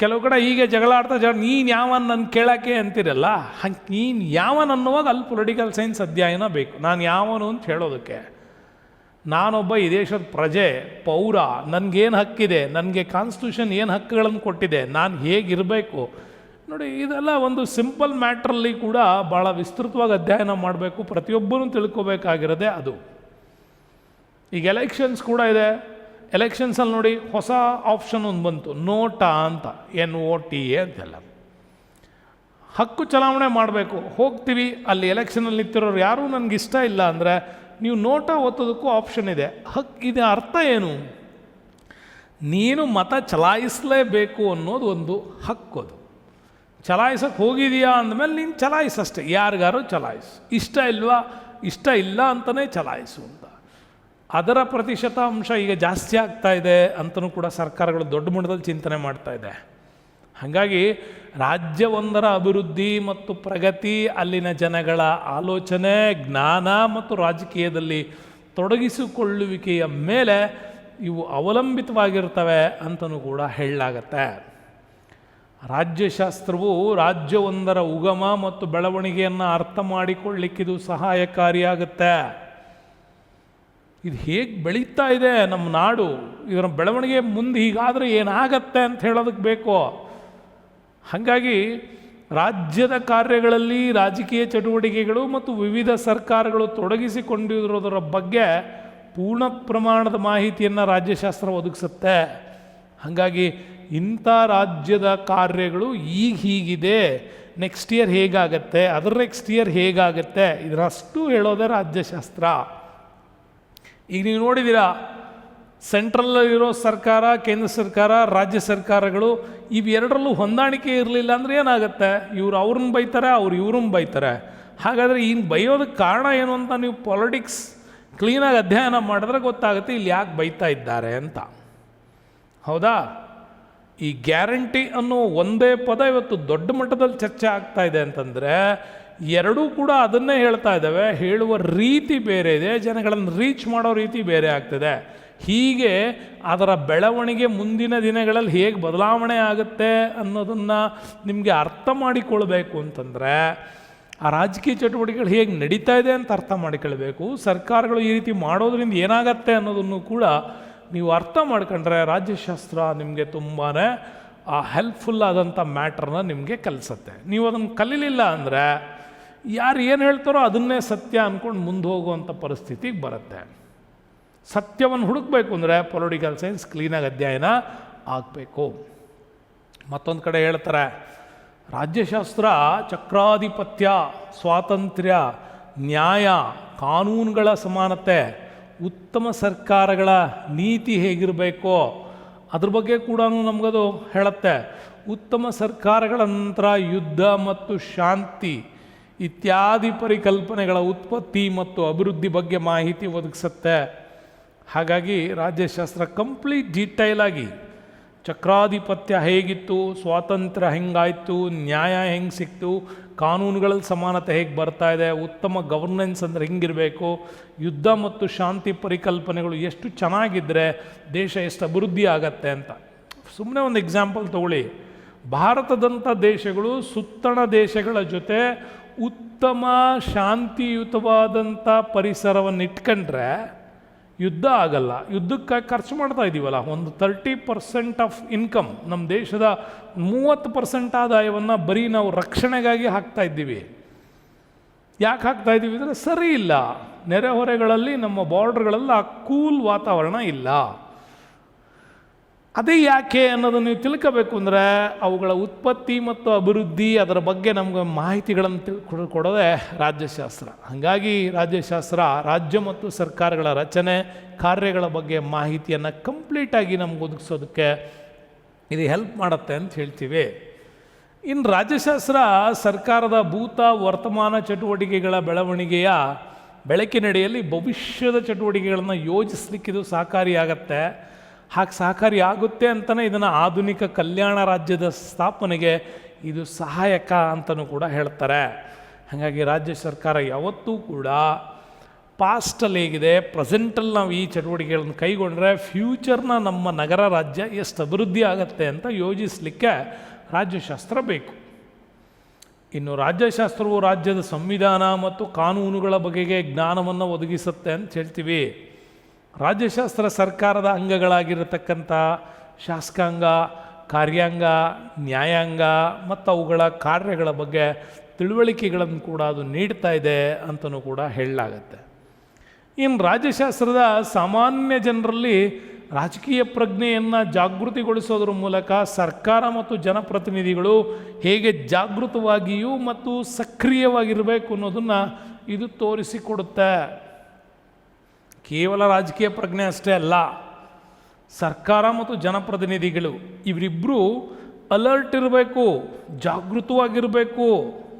ಕೆಲವು ಕಡೆ ಹೀಗೆ ಜಗಳ ಆಡ್ತಾ ಜಗಳ ನೀನು ಯಾವನ್ ನನ್ನ ಕೇಳೋಕ್ಕೆ ಅಂತಿರಲ್ಲ? ಹಂಗೆ ನೀನು ಯಾವನ್ ಅನ್ನುವಾಗ ಅಲ್ಲಿ ಪೊಲಿಟಿಕಲ್ ಸೈನ್ಸ್ ಅಧ್ಯಯನ ಬೇಕು. ನಾನು ಯಾವನು ಅಂತ ಹೇಳೋದಕ್ಕೆ. ನಾನೊಬ್ಬ ಈ ದೇಶದ ಪ್ರಜೆ, ಪೌರ, ನನಗೇನು ಹಕ್ಕಿದೆ, ನನಗೆ ಕಾನ್ಸ್ಟಿಟ್ಯೂಷನ್ ಏನು ಹಕ್ಕುಗಳನ್ನು ಕೊಟ್ಟಿದೆ, ನಾನು ಹೇಗಿರಬೇಕು? ನೋಡಿ, ಇದೆಲ್ಲ ಒಂದು ಸಿಂಪಲ್ ಮ್ಯಾಟ್ರಲ್ಲಿ ಕೂಡ ಭಾಳ ವಿಸ್ತೃತವಾಗಿ ಅಧ್ಯಯನ ಮಾಡಬೇಕು. ಪ್ರತಿಯೊಬ್ಬರೂ ತಿಳ್ಕೊಬೇಕಾಗಿರೋದೇ ಅದು. ಈಗ ಎಲೆಕ್ಷನ್ಸ್ ಕೂಡ ಇದೆ. ಎಲೆಕ್ಷನ್ಸಲ್ಲಿ ನೋಡಿ ಹೊಸ ಆಪ್ಷನ್ ಒಂದು ಬಂತು. ನೋಟಾ ಅಂತ. ಎನ್ ಓ ಟಿ ಎ ಅಂತೆಲ್ಲ. ಹಕ್ಕು ಚಲಾವಣೆ ಮಾಡಬೇಕು. ಹೋಗ್ತೀವಿ. ಅಲ್ಲಿ ಎಲೆಕ್ಷನಲ್ಲಿ ನಿಂತಿರೋರು ಯಾರೂ ನನಗೆ ಇಷ್ಟ ಇಲ್ಲ ಅಂದರೆ ನೀವು ನೋಟ ಒತ್ತೋದಕ್ಕೂ ಆಪ್ಷನ್ ಇದೆ. ಹಕ್, ಇದು ಅರ್ಥ ಏನು? ನೀನು ಮತ ಚಲಾಯಿಸಲೇಬೇಕು ಅನ್ನೋದು ಒಂದು ಹಕ್ಕು ಅದು. ಚಲಾಯಿಸೋಕ್ಕೆ ಹೋಗಿದೆಯಾ ಅಂದಮೇಲೆ ನೀನು ಚಲಾಯಿಸಷ್ಟೇ. ಯಾರಿಗಾರು ಚಲಾಯಿಸು. ಇಷ್ಟ ಇಲ್ವಾ? ಇಷ್ಟ ಇಲ್ಲ ಅಂತಲೇ ಚಲಾಯಿಸು. ಅದರ ಪ್ರತಿಶತ ಅಂಶ ಈಗ ಜಾಸ್ತಿ ಆಗ್ತಾ ಇದೆ ಅಂತಲೂ ಕೂಡ ಸರ್ಕಾರಗಳು ದೊಡ್ಡ ಮಟ್ಟದಲ್ಲಿ ಚಿಂತನೆ ಮಾಡ್ತಾ ಇದೆ. ಹಾಗಾಗಿ ರಾಜ್ಯವೊಂದರ ಅಭಿವೃದ್ಧಿ ಮತ್ತು ಪ್ರಗತಿ, ಅಲ್ಲಿನ ಜನಗಳ ಆಲೋಚನೆ, ಜ್ಞಾನ ಮತ್ತು ರಾಜಕೀಯದಲ್ಲಿ ತೊಡಗಿಸಿಕೊಳ್ಳುವಿಕೆಯ ಮೇಲೆ ಇವು ಅವಲಂಬಿತವಾಗಿರ್ತವೆ ಅಂತಲೂ ಕೂಡ ಹೇಳಲಾಗತ್ತೆ. ರಾಜ್ಯಶಾಸ್ತ್ರವು ರಾಜ್ಯವೊಂದರ ಉಗಮ ಮತ್ತು ಬೆಳವಣಿಗೆಯನ್ನು ಅರ್ಥ ಮಾಡಿಕೊಳ್ಳಿಕ್ಕಿದು ಸಹಾಯಕಾರಿಯಾಗುತ್ತೆ. ಇದು ಹೇಗೆ ಬೆಳೀತಾ ಇದೆ ನಮ್ಮ ನಾಡು? ಇದರ ಬೆಳವಣಿಗೆ ಮುಂದೆ ಹೀಗಾದರೆ ಏನಾಗತ್ತೆ ಅಂತ ಹೇಳೋದಕ್ಕೆ ಬೇಕು? ಹಾಗಾಗಿ ರಾಜ್ಯದ ಕಾರ್ಯಗಳಲ್ಲಿ ರಾಜಕೀಯ ಚಟುವಟಿಕೆಗಳು ಮತ್ತು ವಿವಿಧ ಸರ್ಕಾರಗಳು ತೊಡಗಿಸಿಕೊಂಡಿರೋದರ ಬಗ್ಗೆ ಪೂರ್ಣ ಪ್ರಮಾಣದ ಮಾಹಿತಿಯನ್ನು ರಾಜ್ಯಶಾಸ್ತ್ರ ಒದಗಿಸುತ್ತೆ. ಹಾಗಾಗಿ ಇಂಥ ರಾಜ್ಯದ ಕಾರ್ಯಗಳು ಈಗ ಹೀಗಿದೆ. ನೆಕ್ಸ್ಟ್ ಇಯರ್ ಹೇಗಾಗತ್ತೆ? ಅದರ ನೆಕ್ಸ್ಟ್ ಇಯರ್ ಹೇಗಾಗತ್ತೆ? ಇದರಷ್ಟು ಹೇಳೋದೇ ರಾಜ್ಯಶಾಸ್ತ್ರ. ಈಗ ನೀವು ನೋಡಿದ್ದೀರಾ ಸೆಂಟ್ರಲ್ಲಿರೋ ಸರ್ಕಾರ, ಕೇಂದ್ರ ಸರ್ಕಾರ, ರಾಜ್ಯ ಸರ್ಕಾರಗಳು ಇವೆರಡರಲ್ಲೂ ಹೊಂದಾಣಿಕೆ ಇರಲಿಲ್ಲ ಅಂದರೆ ಏನಾಗುತ್ತೆ? ಇವ್ರು ಅವ್ರನ್ನ ಬೈತಾರೆ, ಅವ್ರು ಇವ್ರನ್ನ ಬೈತಾರೆ. ಹಾಗಾದರೆ ಈಗ ಬೈಯೋದಕ್ಕೆ ಕಾರಣ ಏನು ಅಂತ ನೀವು ಪಾಲಿಟಿಕ್ಸ್ ಕ್ಲೀನಾಗಿ ಅಧ್ಯಯನ ಮಾಡಿದ್ರೆ ಗೊತ್ತಾಗುತ್ತೆ ಇಲ್ಲಿ ಯಾಕೆ ಬೈತಾ ಇದ್ದಾರೆ ಅಂತ. ಹೌದಾ? ಈ ಗ್ಯಾರಂಟಿ ಅನ್ನೋ ಒಂದೇ ಪದ ಇವತ್ತು ದೊಡ್ಡ ಮಟ್ಟದಲ್ಲಿ ಚರ್ಚೆ ಆಗ್ತಾ ಇದೆ ಅಂತಂದರೆ ಎರಡೂ ಕೂಡ ಅದನ್ನೇ ಹೇಳ್ತಾ ಇದ್ದಾವೆ. ಹೇಳುವ ರೀತಿ ಬೇರೆ ಇದೆ, ಜನಗಳನ್ನು ರೀಚ್ ಮಾಡೋ ರೀತಿ ಬೇರೆ ಆಗ್ತದೆ. ಹೀಗೆ ಅದರ ಬೆಳವಣಿಗೆ ಮುಂದಿನ ದಿನಗಳಲ್ಲಿ ಹೇಗೆ ಬದಲಾವಣೆ ಆಗುತ್ತೆ ಅನ್ನೋದನ್ನು ನಿಮಗೆ ಅರ್ಥ ಮಾಡಿಕೊಳ್ಬೇಕು ಅಂತಂದರೆ, ಆ ರಾಜಕೀಯ ಚಟುವಟಿಕೆಗಳು ಹೇಗೆ ನಡೀತಾ ಇದೆ ಅಂತ ಅರ್ಥ ಮಾಡಿಕೊಳ್ಬೇಕು. ಸರ್ಕಾರಗಳು ಈ ರೀತಿ ಮಾಡೋದ್ರಿಂದ ಏನಾಗತ್ತೆ ಅನ್ನೋದನ್ನು ಕೂಡ ನೀವು ಅರ್ಥ ಮಾಡ್ಕೊಂಡ್ರೆ ರಾಜ್ಯಶಾಸ್ತ್ರ ನಿಮಗೆ ತುಂಬಾ ಹೆಲ್ಪ್ಫುಲ್ ಆದಂಥ ಮ್ಯಾಟ್ರನ್ನ ನಿಮಗೆ ಕಲಿಸುತ್ತೆ. ನೀವು ಅದನ್ನು ಕಲೀಲಿಲ್ಲ ಅಂದರೆ ಯಾರು ಏನು ಹೇಳ್ತಾರೋ ಅದನ್ನೇ ಸತ್ಯ ಅಂದ್ಕೊಂಡು ಮುಂದೆ ಹೋಗುವಂಥ ಪರಿಸ್ಥಿತಿಗೆ ಬರುತ್ತೆ. ಸತ್ಯವನ್ನು ಹುಡುಕಬೇಕು ಅಂದರೆ ಪೊಲಿಟಿಕಲ್ ಸೈನ್ಸ್ ಕ್ಲೀನಾಗಿ ಅಧ್ಯಯನ ಆಗಬೇಕು. ಮತ್ತೊಂದು ಕಡೆ ಹೇಳ್ತಾರೆ, ರಾಜ್ಯಶಾಸ್ತ್ರ, ಚಕ್ರಾಧಿಪತ್ಯ, ಸ್ವಾತಂತ್ರ್ಯ, ನ್ಯಾಯ, ಕಾನೂನುಗಳ ಸಮಾನತೆ, ಉತ್ತಮ ಸರ್ಕಾರಗಳ ನೀತಿ ಹೇಗಿರಬೇಕೋ ಅದ್ರ ಬಗ್ಗೆ ಕೂಡ ನಮಗದು ಹೇಳುತ್ತೆ. ಉತ್ತಮ ಸರ್ಕಾರಗಳ ನಂತರ ಯುದ್ಧ ಮತ್ತು ಶಾಂತಿ ಇತ್ಯಾದಿ ಪರಿಕಲ್ಪನೆಗಳ ಉತ್ಪತ್ತಿ ಮತ್ತು ಅಭಿವೃದ್ಧಿ ಬಗ್ಗೆ ಮಾಹಿತಿ ಒದಗಿಸುತ್ತೆ. ಹಾಗಾಗಿ ರಾಜ್ಯಶಾಸ್ತ್ರ ಕಂಪ್ಲೀಟ್ ಡೀಟೈಲ್ ಆಗಿ ಚಕ್ರಾಧಿಪತ್ಯ ಹೇಗಿತ್ತು, ಸ್ವಾತಂತ್ರ್ಯ ಹೆಂಗಾಯಿತು, ನ್ಯಾಯ ಹೆಂಗೆ ಸಿಕ್ತು, ಕಾನೂನುಗಳಲ್ಲಿ ಸಮಾನತೆ ಹೇಗೆ ಬರ್ತಾ ಇದೆ, ಉತ್ತಮ ಗವರ್ನೆನ್ಸ್ ಅಂದರೆ ಹೆಂಗಿರಬೇಕು, ಯುದ್ಧ ಮತ್ತು ಶಾಂತಿ ಪರಿಕಲ್ಪನೆಗಳು ಎಷ್ಟು ಚೆನ್ನಾಗಿದ್ದರೆ ದೇಶ ಎಷ್ಟು ಅಭಿವೃದ್ಧಿ ಆಗತ್ತೆ ಅಂತ. ಸುಮ್ಮನೆ ಒಂದು ಎಕ್ಸಾಂಪಲ್ ತಗೊಳ್ಳಿ. ಭಾರತದಂಥ ದೇಶಗಳು ಸುತ್ತಣ ದೇಶಗಳ ಜೊತೆ ಉತ್ತಮ ಶಾಂತಿಯುತವಾದಂಥ ಪರಿಸರವನ್ನು ಇಟ್ಕೊಂಡ್ರೆ ಯುದ್ಧ ಆಗಲ್ಲ. ಯುದ್ಧಕ್ಕೆ ಖರ್ಚು ಮಾಡ್ತಾ ಇದ್ದೀವಲ್ಲ ಒಂದು ತರ್ಟಿ ಪರ್ಸೆಂಟ್ ಆಫ್ ಇನ್ಕಮ್ ನಮ್ಮ ದೇಶದ ಮೂವತ್ತು ಪರ್ಸೆಂಟ್ ಆದಾಯವನ್ನು ಬರೀ ನಾವು ರಕ್ಷಣೆಗಾಗಿ ಹಾಕ್ತಾ ಇದ್ದೀವಿ. ಯಾಕೆ ಹಾಕ್ತಾ ಇದ್ದೀವಿ ಅಂದರೆ ಸರಿ ಇಲ್ಲ. ನೆರೆಹೊರೆಗಳಲ್ಲಿ ನಮ್ಮ ಬಾರ್ಡರ್ಗಳಲ್ಲಿ ಆ ಕೂಲ್ ವಾತಾವರಣ ಇಲ್ಲ. ಅದೇ ಯಾಕೆ ಅನ್ನೋದನ್ನು ನೀವು ತಿಳ್ಕೋಬೇಕು ಅಂದರೆ ಅವುಗಳ ಉತ್ಪತ್ತಿ ಮತ್ತು ಅಭಿವೃದ್ಧಿ ಅದರ ಬಗ್ಗೆ ನಮಗೆ ಮಾಹಿತಿಗಳನ್ನು ತಿಳ್ಕೊಡ ಕೊಡೋದೇ ರಾಜ್ಯಶಾಸ್ತ್ರ. ಹಾಗಾಗಿ ರಾಜ್ಯಶಾಸ್ತ್ರ, ರಾಜ್ಯ ಮತ್ತು ಸರ್ಕಾರಗಳ ರಚನೆ, ಕಾರ್ಯಗಳ ಬಗ್ಗೆ ಮಾಹಿತಿಯನ್ನು ಕಂಪ್ಲೀಟಾಗಿ ನಮ್ಗೆ ಒದಗಿಸೋದಕ್ಕೆ ಇದು ಹೆಲ್ಪ್ ಮಾಡುತ್ತೆ ಅಂತ ಹೇಳ್ತೀವಿ. ಇನ್ನು ರಾಜ್ಯಶಾಸ್ತ್ರ, ಸರ್ಕಾರದ ಭೂತ, ವರ್ತಮಾನ ಚಟುವಟಿಕೆಗಳ ಬೆಳವಣಿಗೆಯ ಬೆಳಕಿನಡಿಯಲ್ಲಿ ಭವಿಷ್ಯದ ಚಟುವಟಿಕೆಗಳನ್ನು ಯೋಜಿಸಲಿಕ್ಕಿದು ಸಹಕಾರಿಯಾಗತ್ತೆ. ಹಾಗೆ ಸಹಕಾರಿ ಆಗುತ್ತೆ ಅಂತಲೇ ಇದನ್ನು ಆಧುನಿಕ ಕಲ್ಯಾಣ ರಾಜ್ಯದ ಸ್ಥಾಪನೆಗೆ ಇದು ಸಹಾಯಕ ಅಂತಲೂ ಕೂಡ ಹೇಳ್ತಾರೆ. ಹಾಗಾಗಿ ರಾಜ್ಯ ಸರ್ಕಾರ ಯಾವತ್ತೂ ಕೂಡ ಪಾಸ್ಟಲ್ಲಿ ಹೇಗಿದೆ ಪ್ರೆಸೆಂಟಲ್ಲಿ ನಾವು ಈ ಚಟುವಟಿಕೆಗಳನ್ನು ಕೈಗೊಂಡ್ರೆ ಫ್ಯೂಚರ್ನ ನಮ್ಮ ನಗರ ರಾಜ್ಯ ಎಷ್ಟು ಅಭಿವೃದ್ಧಿ ಆಗುತ್ತೆ ಅಂತ ಯೋಜಿಸಲಿಕ್ಕೆ ರಾಜ್ಯಶಾಸ್ತ್ರ ಬೇಕು. ಇನ್ನು ರಾಜ್ಯಶಾಸ್ತ್ರವು ರಾಜ್ಯದ ಸಂವಿಧಾನ ಮತ್ತು ಕಾನೂನುಗಳ ಬಗೆಗೆ ಜ್ಞಾನವನ್ನು ಒದಗಿಸುತ್ತೆ ಅಂತ ಹೇಳ್ತೀವಿ. ರಾಜ್ಯಶಾಸ್ತ್ರ ಸರ್ಕಾರದ ಅಂಗಗಳಾಗಿರತಕ್ಕಂಥ ಶಾಸಕಾಂಗ, ಕಾರ್ಯಾಂಗ, ನ್ಯಾಯಾಂಗ ಮತ್ತು ಅವುಗಳ ಕಾರ್ಯಗಳ ಬಗ್ಗೆ ತಿಳುವಳಿಕೆಗಳನ್ನು ಕೂಡ ಅದು ನೀಡ್ತಾ ಇದೆ ಅಂತಲೂ ಕೂಡ ಹೇಳಲಾಗತ್ತೆ. ಇನ್ನು ರಾಜ್ಯಶಾಸ್ತ್ರದ ಸಾಮಾನ್ಯ ಜನರಲ್ಲಿ ರಾಜಕೀಯ ಪ್ರಜ್ಞೆಯನ್ನು ಜಾಗೃತಿಗೊಳಿಸೋದ್ರ ಮೂಲಕ ಸರ್ಕಾರ ಮತ್ತು ಜನಪ್ರತಿನಿಧಿಗಳು ಹೇಗೆ ಜಾಗೃತವಾಗಿಯೂ ಮತ್ತು ಸಕ್ರಿಯವಾಗಿರಬೇಕು ಅನ್ನೋದನ್ನು ಇದು ತೋರಿಸಿಕೊಡುತ್ತೆ. ಕೇವಲ ರಾಜಕೀಯ ಪ್ರಜ್ಞೆ ಅಷ್ಟೇ ಅಲ್ಲ, ಸರ್ಕಾರ ಮತ್ತು ಜನಪ್ರತಿನಿಧಿಗಳು ಇವರಿಬ್ಬರು ಅಲರ್ಟ್ ಇರಬೇಕು, ಜಾಗೃತವಾಗಿರಬೇಕು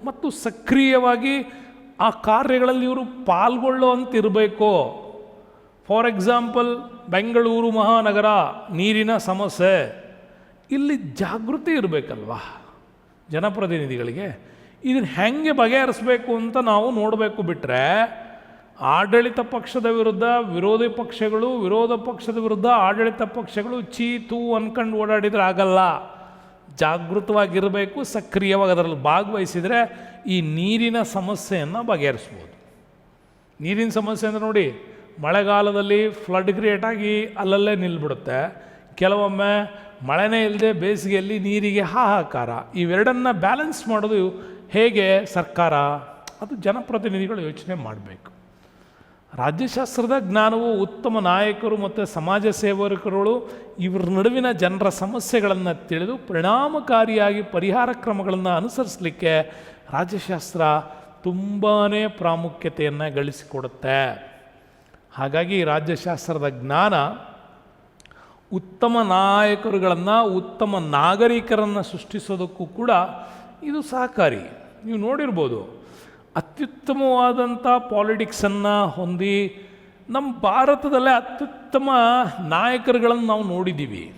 ಮತ್ತು ಸಕ್ರಿಯವಾಗಿ ಆ ಕಾರ್ಯಗಳಲ್ಲಿ ಇವರು ಪಾಲ್ಗೊಳ್ಳೋ ಅಂತಿರಬೇಕು ಫಾರ್ ಎಕ್ಸಾಂಪಲ್ ಬೆಂಗಳೂರು ಮಹಾನಗರ ನೀರಿನ ಸಮಸ್ಯೆ, ಇಲ್ಲಿ ಜಾಗೃತಿ ಇರಬೇಕಲ್ವಾ ಜನಪ್ರತಿನಿಧಿಗಳಿಗೆ? ಇದನ್ನು ಹೆಂಗೆ ಬಗೆಹರಿಸ್ಬೇಕು ಅಂತ ನಾವು ನೋಡಬೇಕು ಬಿಟ್ಟರೆ ಆಡಳಿತ ಪಕ್ಷದ ವಿರುದ್ಧ ವಿರೋಧಿ ಪಕ್ಷಗಳು, ವಿರೋಧ ಪಕ್ಷದ ವಿರುದ್ಧ ಆಡಳಿತ ಪಕ್ಷಗಳು ಚೀ ತೂ ಅನ್ಕೊಂಡು ಓಡಾಡಿದ್ರೆ ಆಗಲ್ಲ. ಜಾಗೃತವಾಗಿರಬೇಕು, ಸಕ್ರಿಯವಾಗಿ ಅದರಲ್ಲಿ ಭಾಗವಹಿಸಿದರೆ ಈ ನೀರಿನ ಸಮಸ್ಯೆಯನ್ನು ಬಗೆಹರಿಸ್ಬೋದು. ನೀರಿನ ಸಮಸ್ಯೆ ಅಂದರೆ ನೋಡಿ, ಮಳೆಗಾಲದಲ್ಲಿ ಫ್ಲಡ್ ಕ್ರಿಯೇಟ್ ಆಗಿ ಅಲ್ಲಲ್ಲೇ ನಿಲ್ಬಿಡುತ್ತೆ. ಕೆಲವೊಮ್ಮೆ ಮಳೆನೇ ಇಲ್ಲದೆ ಬೇಸಿಗೆಯಲ್ಲಿ ನೀರಿಗೆ ಹಾಹಾಕಾರ. ಇವೆರಡನ್ನು ಬ್ಯಾಲೆನ್ಸ್ ಮಾಡೋದು ಹೇಗೆ ಸರ್ಕಾರ? ಅದು ಜನಪ್ರತಿನಿಧಿಗಳು ಯೋಚನೆ ಮಾಡಬೇಕು. ರಾಜ್ಯಶಾಸ್ತ್ರದ ಜ್ಞಾನವು ಉತ್ತಮ ನಾಯಕರು ಮತ್ತು ಸಮಾಜ ಸೇವಕರುಗಳು, ಇವರ ನಡುವಿನ ಜನರ ಸಮಸ್ಯೆಗಳನ್ನು ತಿಳಿದು ಪರಿಣಾಮಕಾರಿಯಾಗಿ ಪರಿಹಾರ ಕ್ರಮಗಳನ್ನು ಅನುಸರಿಸಲಿಕ್ಕೆ ರಾಜ್ಯಶಾಸ್ತ್ರ ತುಂಬಾ ಪ್ರಾಮುಖ್ಯತೆಯನ್ನು ಗಳಿಸಿಕೊಡುತ್ತೆ. ಹಾಗಾಗಿ ರಾಜ್ಯಶಾಸ್ತ್ರದ ಜ್ಞಾನ ಉತ್ತಮ ನಾಯಕರುಗಳನ್ನು, ಉತ್ತಮ ನಾಗರಿಕರನ್ನು ಸೃಷ್ಟಿಸೋದಕ್ಕೂ ಕೂಡ ಇದು ಸಹಕಾರಿ. ನೀವು ನೋಡಿರ್ಬೋದು. ಅತ್ಯುತ್ತಮವಾದಂಥ ಪಾಲಿಟಿಕ್ಸನ್ನು ಹೊಂದಿ ನಮ್ಮ ಭಾರತದಲ್ಲೇ ಅತ್ಯುತ್ತಮ ನಾಯಕರುಗಳನ್ನು ನಾವು ನೋಡಿದ್ದೀವಿ.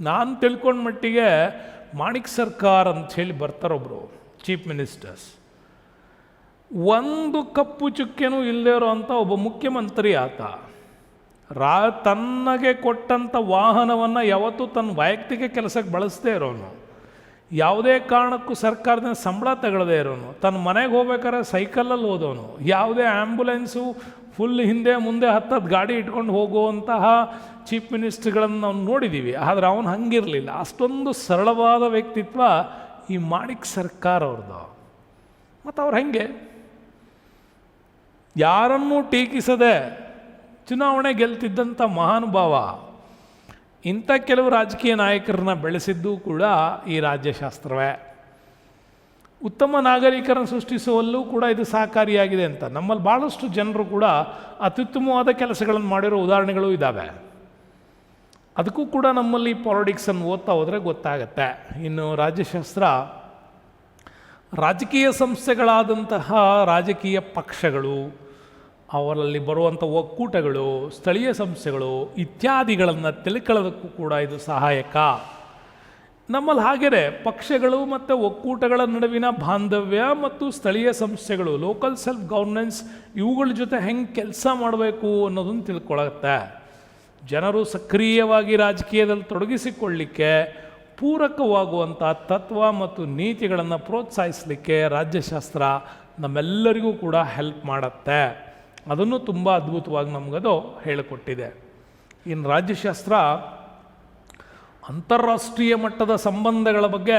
ನಾನು ತಿಳ್ಕೊಂಡ ಮಟ್ಟಿಗೆ ಮಾಣಿಕ್ ಸರ್ಕಾರ್ ಅಂತ ಹೇಳಿ ಬರ್ತಾರೊಬ್ಬರು ಚೀಫ್ ಮಿನಿಸ್ಟರ್ಸ್ ಒಂದು ಕಪ್ಪು ಚುಕ್ಕೆನೂ ಇಲ್ಲದೇ ಇರೋವಂಥ ಒಬ್ಬ ಮುಖ್ಯಮಂತ್ರಿ ಆತ. ರಾ, ತನ್ನಗೆ ಕೊಟ್ಟಂಥ ವಾಹನವನ್ನು ಯಾವತ್ತೂ ತನ್ನ ವೈಯಕ್ತಿಕ ಕೆಲಸಕ್ಕೆ ಬಳಸದೇ ಇರೋನು. ಯಾವುದೇ ಕಾರಣಕ್ಕೂ ಸರ್ಕಾರದಿಂದ ಸಂಬಳ ತಗೊಳ್ಳದೇ ಇರೋನು. ತನ್ನ ಮನೆಗೆ ಹೋಗ್ಬೇಕಾದ್ರೆ ಸೈಕಲಲ್ಲಿ ಹೋದವನು ಯಾವುದೇ ಆ್ಯಂಬುಲೆನ್ಸು ಫುಲ್ ಹಿಂದೆ ಮುಂದೆ ಹತ್ತದ ಗಾಡಿ ಇಟ್ಕೊಂಡು ಹೋಗುವಂತಹ ಚೀಫ್ ಮಿನಿಸ್ಟ್ರ್ಗಳನ್ನು ನಾವು ನೋಡಿದ್ದೀವಿ ಆದರೆ ಅವನು ಹಂಗಿರಲಿಲ್ಲ. ಅಷ್ಟೊಂದು ಸರಳವಾದ ವ್ಯಕ್ತಿತ್ವ ಈ ಮಾಣಿಕ್ ಸರ್ಕಾರ ಅವ್ರದ್ದು. ಮತ್ತು ಅವ್ರು ಹೆಂಗೆ? ಯಾರನ್ನೂ ಟೀಕಿಸದೆ ಚುನಾವಣೆ ಗೆಲ್ತಿದ್ದಂಥ ಮಹಾನುಭಾವ ಇಂಥ ಕೆಲವು ರಾಜಕೀಯ ನಾಯಕರನ್ನ ಬೆಳೆಸಿದ್ದು ಕೂಡ ಈ ರಾಜ್ಯಶಾಸ್ತ್ರವೇ. ಉತ್ತಮ ನಾಗರಿಕರನ್ನು ಸೃಷ್ಟಿಸುವಲ್ಲೂ ಕೂಡ ಇದು ಸಹಕಾರಿಯಾಗಿದೆ ಅಂತ. ನಮ್ಮಲ್ಲಿ ಭಾಳಷ್ಟು ಜನರು ಕೂಡ ಅತ್ಯುತ್ತಮವಾದ ಕೆಲಸಗಳನ್ನು ಮಾಡಿರೋ ಉದಾಹರಣೆಗಳು ಇದ್ದಾವೆ ಅದಕ್ಕೂ ಕೂಡ ನಮ್ಮಲ್ಲಿ ಪಾಲಿಟಿಕ್ಸನ್ನು ಓದ್ತಾ ಹೋದರೆ ಗೊತ್ತಾಗತ್ತೆ. ಇನ್ನು ರಾಜ್ಯಶಾಸ್ತ್ರ ರಾಜಕೀಯ ಸಂಸ್ಥೆಗಳಾದಂತಹ ರಾಜಕೀಯ ಪಕ್ಷಗಳು ಅವರಲ್ಲಿ ಬರುವಂಥ ಒಕ್ಕೂಟಗಳು, ಸ್ಥಳೀಯ ಸಂಸ್ಥೆಗಳು ಇತ್ಯಾದಿಗಳನ್ನು ತಿಳ್ಕೊಳ್ಳೋದಕ್ಕೂ ಕೂಡ ಇದು ಸಹಾಯಕ. ನಮ್ಮಲ್ಲಿ ಹಾಗೆಯೇ ಪಕ್ಷಗಳು ಮತ್ತು ಒಕ್ಕೂಟಗಳ ನಡುವಿನ ಬಾಂಧವ್ಯ ಮತ್ತು ಸ್ಥಳೀಯ ಸಂಸ್ಥೆಗಳು ಲೋಕಲ್ ಸೆಲ್ಫ್ ಗೌರ್ನೆನ್ಸ್ ಇವುಗಳ ಜೊತೆ ಹೆಂಗೆ ಕೆಲಸ ಮಾಡಬೇಕು ಅನ್ನೋದನ್ನು ತಿಳ್ಕೊಳತ್ತೆ. ಜನರು ಸಕ್ರಿಯವಾಗಿ ರಾಜಕೀಯದಲ್ಲಿ ತೊಡಗಿಸಿಕೊಳ್ಳಿಕ್ಕೆ, ಪೂರಕವಾಗುವಂಥ ತತ್ವ ಮತ್ತು ನೀತಿಗಳನ್ನು ಪ್ರೋತ್ಸಾಹಿಸಲಿಕ್ಕೆ ರಾಜ್ಯಶಾಸ್ತ್ರ ನಮ್ಮೆಲ್ಲರಿಗೂ ಕೂಡ ಹೆಲ್ಪ್ ಮಾಡುತ್ತೆ. ಅದನ್ನು ತುಂಬ ಅದ್ಭುತವಾಗಿ ನಮಗದು ಹೇಳಿಕೊಟ್ಟಿದೆ. ಇನ್ನು ರಾಜ್ಯಶಾಸ್ತ್ರ ಅಂತಾರಾಷ್ಟ್ರೀಯ ಮಟ್ಟದ ಸಂಬಂಧಗಳ ಬಗ್ಗೆ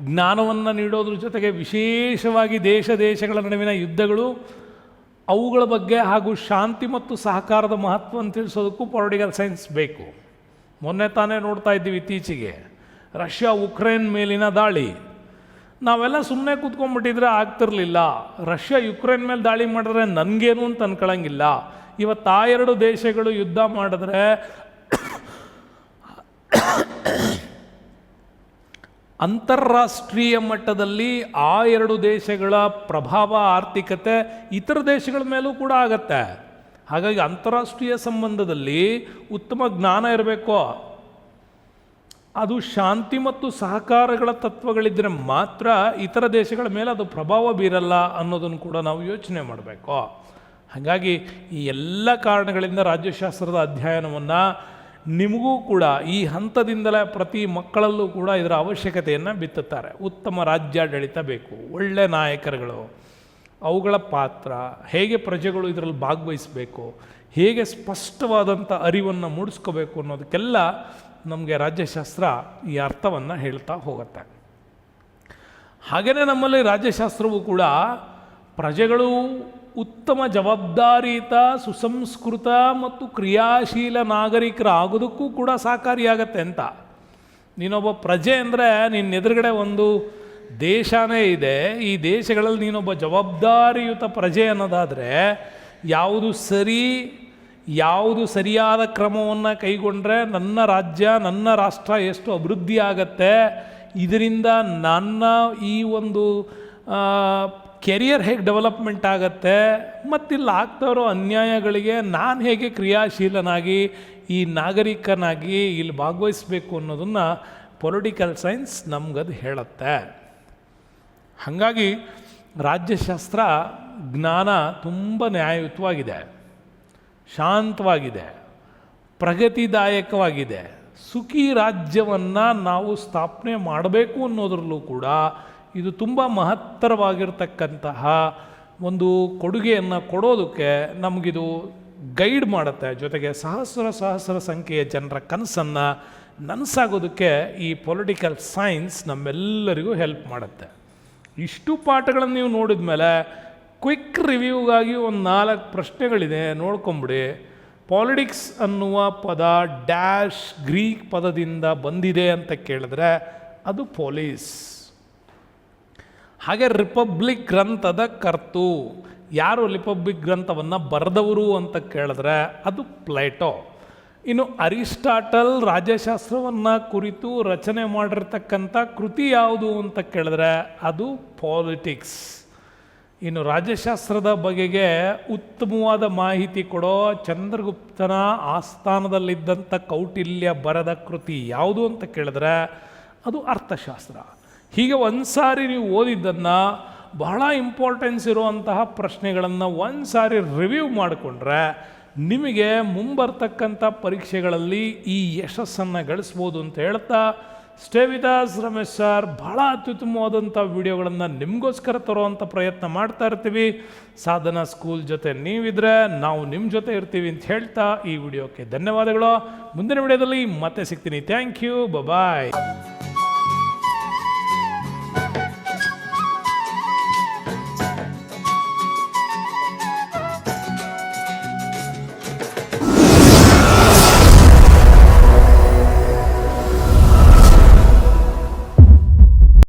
ಜ್ಞಾನವನ್ನು ನೀಡೋದ್ರ ಜೊತೆಗೆ ವಿಶೇಷವಾಗಿ ದೇಶ ದೇಶಗಳ ನಡುವಿನ ಯುದ್ಧಗಳು ಅವುಗಳ ಬಗ್ಗೆ ಹಾಗೂ ಶಾಂತಿ ಮತ್ತು ಸಹಕಾರದ ಮಹತ್ವವನ್ನು ತಿಳಿಸೋದಕ್ಕೂ ಪೊಲಿಟಿಕಲ್ ಸೈನ್ಸ್ ಬೇಕು. ಮೊನ್ನೆ ತಾನೇ ನೋಡ್ತಾ ಇದ್ದೀವಿ ಇತ್ತೀಚೆಗೆ ರಷ್ಯಾ ಉಕ್ರೇನ್ ಮೇಲಿನ ದಾಳಿ. ನಾವೆಲ್ಲ ಸುಮ್ಮನೆ ಕೂತ್ಕೊಂಡ್ಬಿಟ್ಟಿದ್ರೆ ಆಗ್ತಿರಲಿಲ್ಲ. ರಷ್ಯಾ ಯುಕ್ರೇನ್ ಮೇಲೆ ದಾಳಿ ಮಾಡಿದ್ರೆ ನನಗೇನು ಅಂತ ಅನ್ಕೊಳ್ಳಂಗಿಲ್ಲ ಇವತ್ತು ಆ ಎರಡು ದೇಶಗಳು ಯುದ್ಧ ಮಾಡಿದ್ರೆ ಅಂತಾರಾಷ್ಟ್ರೀಯ ಮಟ್ಟದಲ್ಲಿ ಆ ಎರಡು ದೇಶಗಳ ಪ್ರಭಾವ, ಆರ್ಥಿಕತೆ ಇತರ ದೇಶಗಳ ಮೇಲೂ ಕೂಡ ಆಗತ್ತೆ. ಹಾಗಾಗಿ ಅಂತಾರಾಷ್ಟ್ರೀಯ ಸಂಬಂಧದಲ್ಲಿ ಉತ್ತಮ ಜ್ಞಾನ ಇರಬೇಕು. ಅದು ಶಾಂತಿ ಮತ್ತು ಸಹಕಾರಗಳ ತತ್ವಗಳಿದ್ದರೆ ಮಾತ್ರ ಇತರ ದೇಶಗಳ ಮೇಲೆ ಅದು ಪ್ರಭಾವ ಬೀರಲ್ಲ ಅನ್ನೋದನ್ನು ಕೂಡ ನಾವು ಯೋಚನೆ ಮಾಡಬೇಕು. ಹಾಗಾಗಿ ಈ ಎಲ್ಲ ಕಾರಣಗಳಿಂದ ರಾಜ್ಯಶಾಸ್ತ್ರದ ಅಧ್ಯಯನವನ್ನು ನಿಮಗೂ ಕೂಡ ಈ ಹಂತದಿಂದಲೇ ಪ್ರತಿ ಮಕ್ಕಳಲ್ಲೂ ಕೂಡ ಇದರ ಅವಶ್ಯಕತೆಯನ್ನು ಬಿತ್ತುತ್ತಾರೆ. ಉತ್ತಮ ರಾಜ್ಯಾಡಳಿತ ಬೇಕು, ಒಳ್ಳೆ ನಾಯಕರುಗಳು, ಅವುಗಳ ಪಾತ್ರ, ಹೇಗೆ ಪ್ರಜೆಗಳು ಇದರಲ್ಲಿ ಭಾಗವಹಿಸಬೇಕು, ಹೇಗೆ ಸ್ಪಷ್ಟವಾದಂಥ ಅರಿವನ್ನು ಮೂಡಿಸ್ಕೋಬೇಕು ಅನ್ನೋದಕ್ಕೆಲ್ಲ ನಮಗೆ ರಾಜ್ಯಶಾಸ್ತ್ರ ಈ ಅರ್ಥವನ್ನು ಹೇಳ್ತಾ ಹೋಗುತ್ತೆ. ಹಾಗೆಯೇ ನಮ್ಮಲ್ಲಿ ರಾಜ್ಯಶಾಸ್ತ್ರವು ಕೂಡ ಪ್ರಜೆಗಳು ಉತ್ತಮ ಜವಾಬ್ದಾರಿಯುತ, ಸುಸಂಸ್ಕೃತ ಮತ್ತು ಕ್ರಿಯಾಶೀಲ ನಾಗರಿಕರಾಗೋದಕ್ಕೂ ಕೂಡ ಸಹಕಾರಿಯಾಗತ್ತೆ ಅಂತ. ನೀನೊಬ್ಬ ಪ್ರಜೆ ಅಂದರೆ ನಿನ್ನ ಎದುರುಗಡೆ ಒಂದು ದೇಶನೇ ಇದೆ, ಈ ದೇಶಗಳಲ್ಲಿ ನೀನೊಬ್ಬ ಜವಾಬ್ದಾರಿಯುತ ಪ್ರಜೆ ಅನ್ನೋದಾದರೆ ಯಾವುದು ಸರಿ ಯಾವುದು ಸರಿಯಾದ ಕ್ರಮವನ್ನು ಕೈಗೊಂಡ್ರೆ ನನ್ನ ರಾಜ್ಯ, ನನ್ನ ರಾಷ್ಟ್ರ ಎಷ್ಟು ಅಭಿವೃದ್ಧಿ ಆಗತ್ತೆ? ಇದರಿಂದ ನನ್ನ ಈ ಒಂದು ಕೆರಿಯರ್ ಹೇಗೆ ಡೆವಲಪ್ಮೆಂಟ್ ಆಗತ್ತೆ? ಮತ್ತಿಲ್ಲಿ ಆಗ್ತಾ ಇರೋ ಅನ್ಯಾಯಗಳಿಗೆ ನಾನು ಹೇಗೆ ಕ್ರಿಯಾಶೀಲನಾಗಿ ಈ ನಾಗರಿಕನಾಗಿ ಇಲ್ಲಿ ಭಾಗವಹಿಸಬೇಕು ಅನ್ನೋದನ್ನು ಪೊಲಿಟಿಕಲ್ ಸೈನ್ಸ್ ನಮಗದು ಹೇಳುತ್ತೆ. ಹಾಗಾಗಿ ರಾಜ್ಯಶಾಸ್ತ್ರ ಜ್ಞಾನ ತುಂಬ ನ್ಯಾಯಯುತವಾಗಿದೆ. ಶಾಂತವಾಗಿದೆ, ಪ್ರಗತಿದಾಯಕವಾಗಿದೆ, ಸುಖಿ ರಾಜ್ಯವನ್ನು ನಾವು ಸ್ಥಾಪನೆ ಮಾಡಬೇಕು ಅನ್ನೋದ್ರಲ್ಲೂ ಕೂಡ ಇದು ತುಂಬ ಮಹತ್ತರವಾಗಿರ್ತಕ್ಕಂತಹ ಒಂದು ಕೊಡುಗೆಯನ್ನು ಕೊಡೋದಕ್ಕೆ ನಮಗಿದು ಗೈಡ್ ಮಾಡುತ್ತೆ. ಜೊತೆಗೆ ಸಹಸ್ರ ಸಹಸ್ರ ಸಂಖ್ಯೆಯ ಜನರ ಕನಸನ್ನು ನನಸಾಗೋದಕ್ಕೆ ಈ ಪೊಲಿಟಿಕಲ್ ಸೈನ್ಸ್ ನಮ್ಮೆಲ್ಲರಿಗೂ ಹೆಲ್ಪ್ ಮಾಡುತ್ತೆ. ಇಷ್ಟು ಪಾಠಗಳನ್ನು ನೀವು ನೋಡಿದ ಮೇಲೆ ಕ್ವಿಕ್ ರಿವ್ಯೂಗಾಗಿ ಒಂದು ನಾಲ್ಕು ಪ್ರಶ್ನೆಗಳಿದೆ, ನೋಡ್ಕೊಂಬಿಡಿ. ಪಾಲಿಟಿಕ್ಸ್ ಅನ್ನುವ ಪದ ಡ್ಯಾಶ್ ಗ್ರೀಕ್ ಪದದಿಂದ ಬಂದಿದೆ ಅಂತ ಕೇಳಿದ್ರೆ ಅದು ಪೊಲೀಸ್ ಹಾಗೆ ರಿಪಬ್ಲಿಕ್ ಗ್ರಂಥದ ಕರ್ತು. ಯಾರು ರಿಪಬ್ಲಿಕ್ ಗ್ರಂಥವನ್ನು ಬರೆದವರು ಅಂತ ಕೇಳಿದ್ರೆ ಅದು ಪ್ಲೇಟೋ ಇನ್ನು ಅರಿಸ್ಟಾಟಲ್ ರಾಜ್ಯಶಾಸ್ತ್ರವನ್ನು ಕುರಿತು ರಚನೆ ಮಾಡಿರ್ತಕ್ಕಂಥ ಕೃತಿ ಯಾವುದು ಅಂತ ಕೇಳಿದ್ರೆ ಅದು ಪಾಲಿಟಿಕ್ಸ್ ಇನ್ನು ರಾಜ್ಯಶಾಸ್ತ್ರದ ಬಗೆಗೆ ಉತ್ತಮವಾದ ಮಾಹಿತಿ ಕೊಡೋ ಚಂದ್ರಗುಪ್ತನ ಆಸ್ಥಾನದಲ್ಲಿದ್ದಂಥ ಕೌಟಿಲ್ಯ ಬರದ ಕೃತಿ ಯಾವುದು ಅಂತ ಕೇಳಿದ್ರೆ ಅದು ಅರ್ಥಶಾಸ್ತ್ರ. ಹೀಗೆ ಒಂದು ಸಾರಿ ನೀವು ಓದಿದ್ದನ್ನು ಬಹಳ ಇಂಪಾರ್ಟೆನ್ಸ್ ಇರುವಂತಹ ಪ್ರಶ್ನೆಗಳನ್ನು ಒಂದು ಸಾರಿ ರಿವ್ಯೂ ಮಾಡಿಕೊಂಡ್ರೆ ನಿಮಗೆ ಮುಂಬರ್ತಕ್ಕಂಥ ಪರೀಕ್ಷೆಗಳಲ್ಲಿ ಈ ಯಶಸ್ಸನ್ನು ಗಳಿಸ್ಬೋದು ಅಂತ ಹೇಳ್ತಾ stay with us Ramesh sir ಬಹಳ ಅತ್ಯುತ್ತಮವಾದಂಥ ವಿಡಿಯೋಗಳನ್ನು ನಿಮಗೋಸ್ಕರ ತರುವಂಥ ಪ್ರಯತ್ನ ಮಾಡ್ತಾ ಇರ್ತೀವಿ. ಸಾಧನಾ ಸ್ಕೂಲ್ ಜೊತೆ ನೀವಿದ್ರೆ ನಾವು ನಿಮ್ಮ ಜೊತೆ ಇರ್ತೀವಿ ಅಂತ ಹೇಳ್ತಾ ಈ ವಿಡಿಯೋಕ್ಕೆ ಧನ್ಯವಾದಗಳು. ಮುಂದಿನ ವಿಡಿಯೋದಲ್ಲಿ ಮತ್ತೆ ಸಿಗ್ತೀನಿ. Thank you bye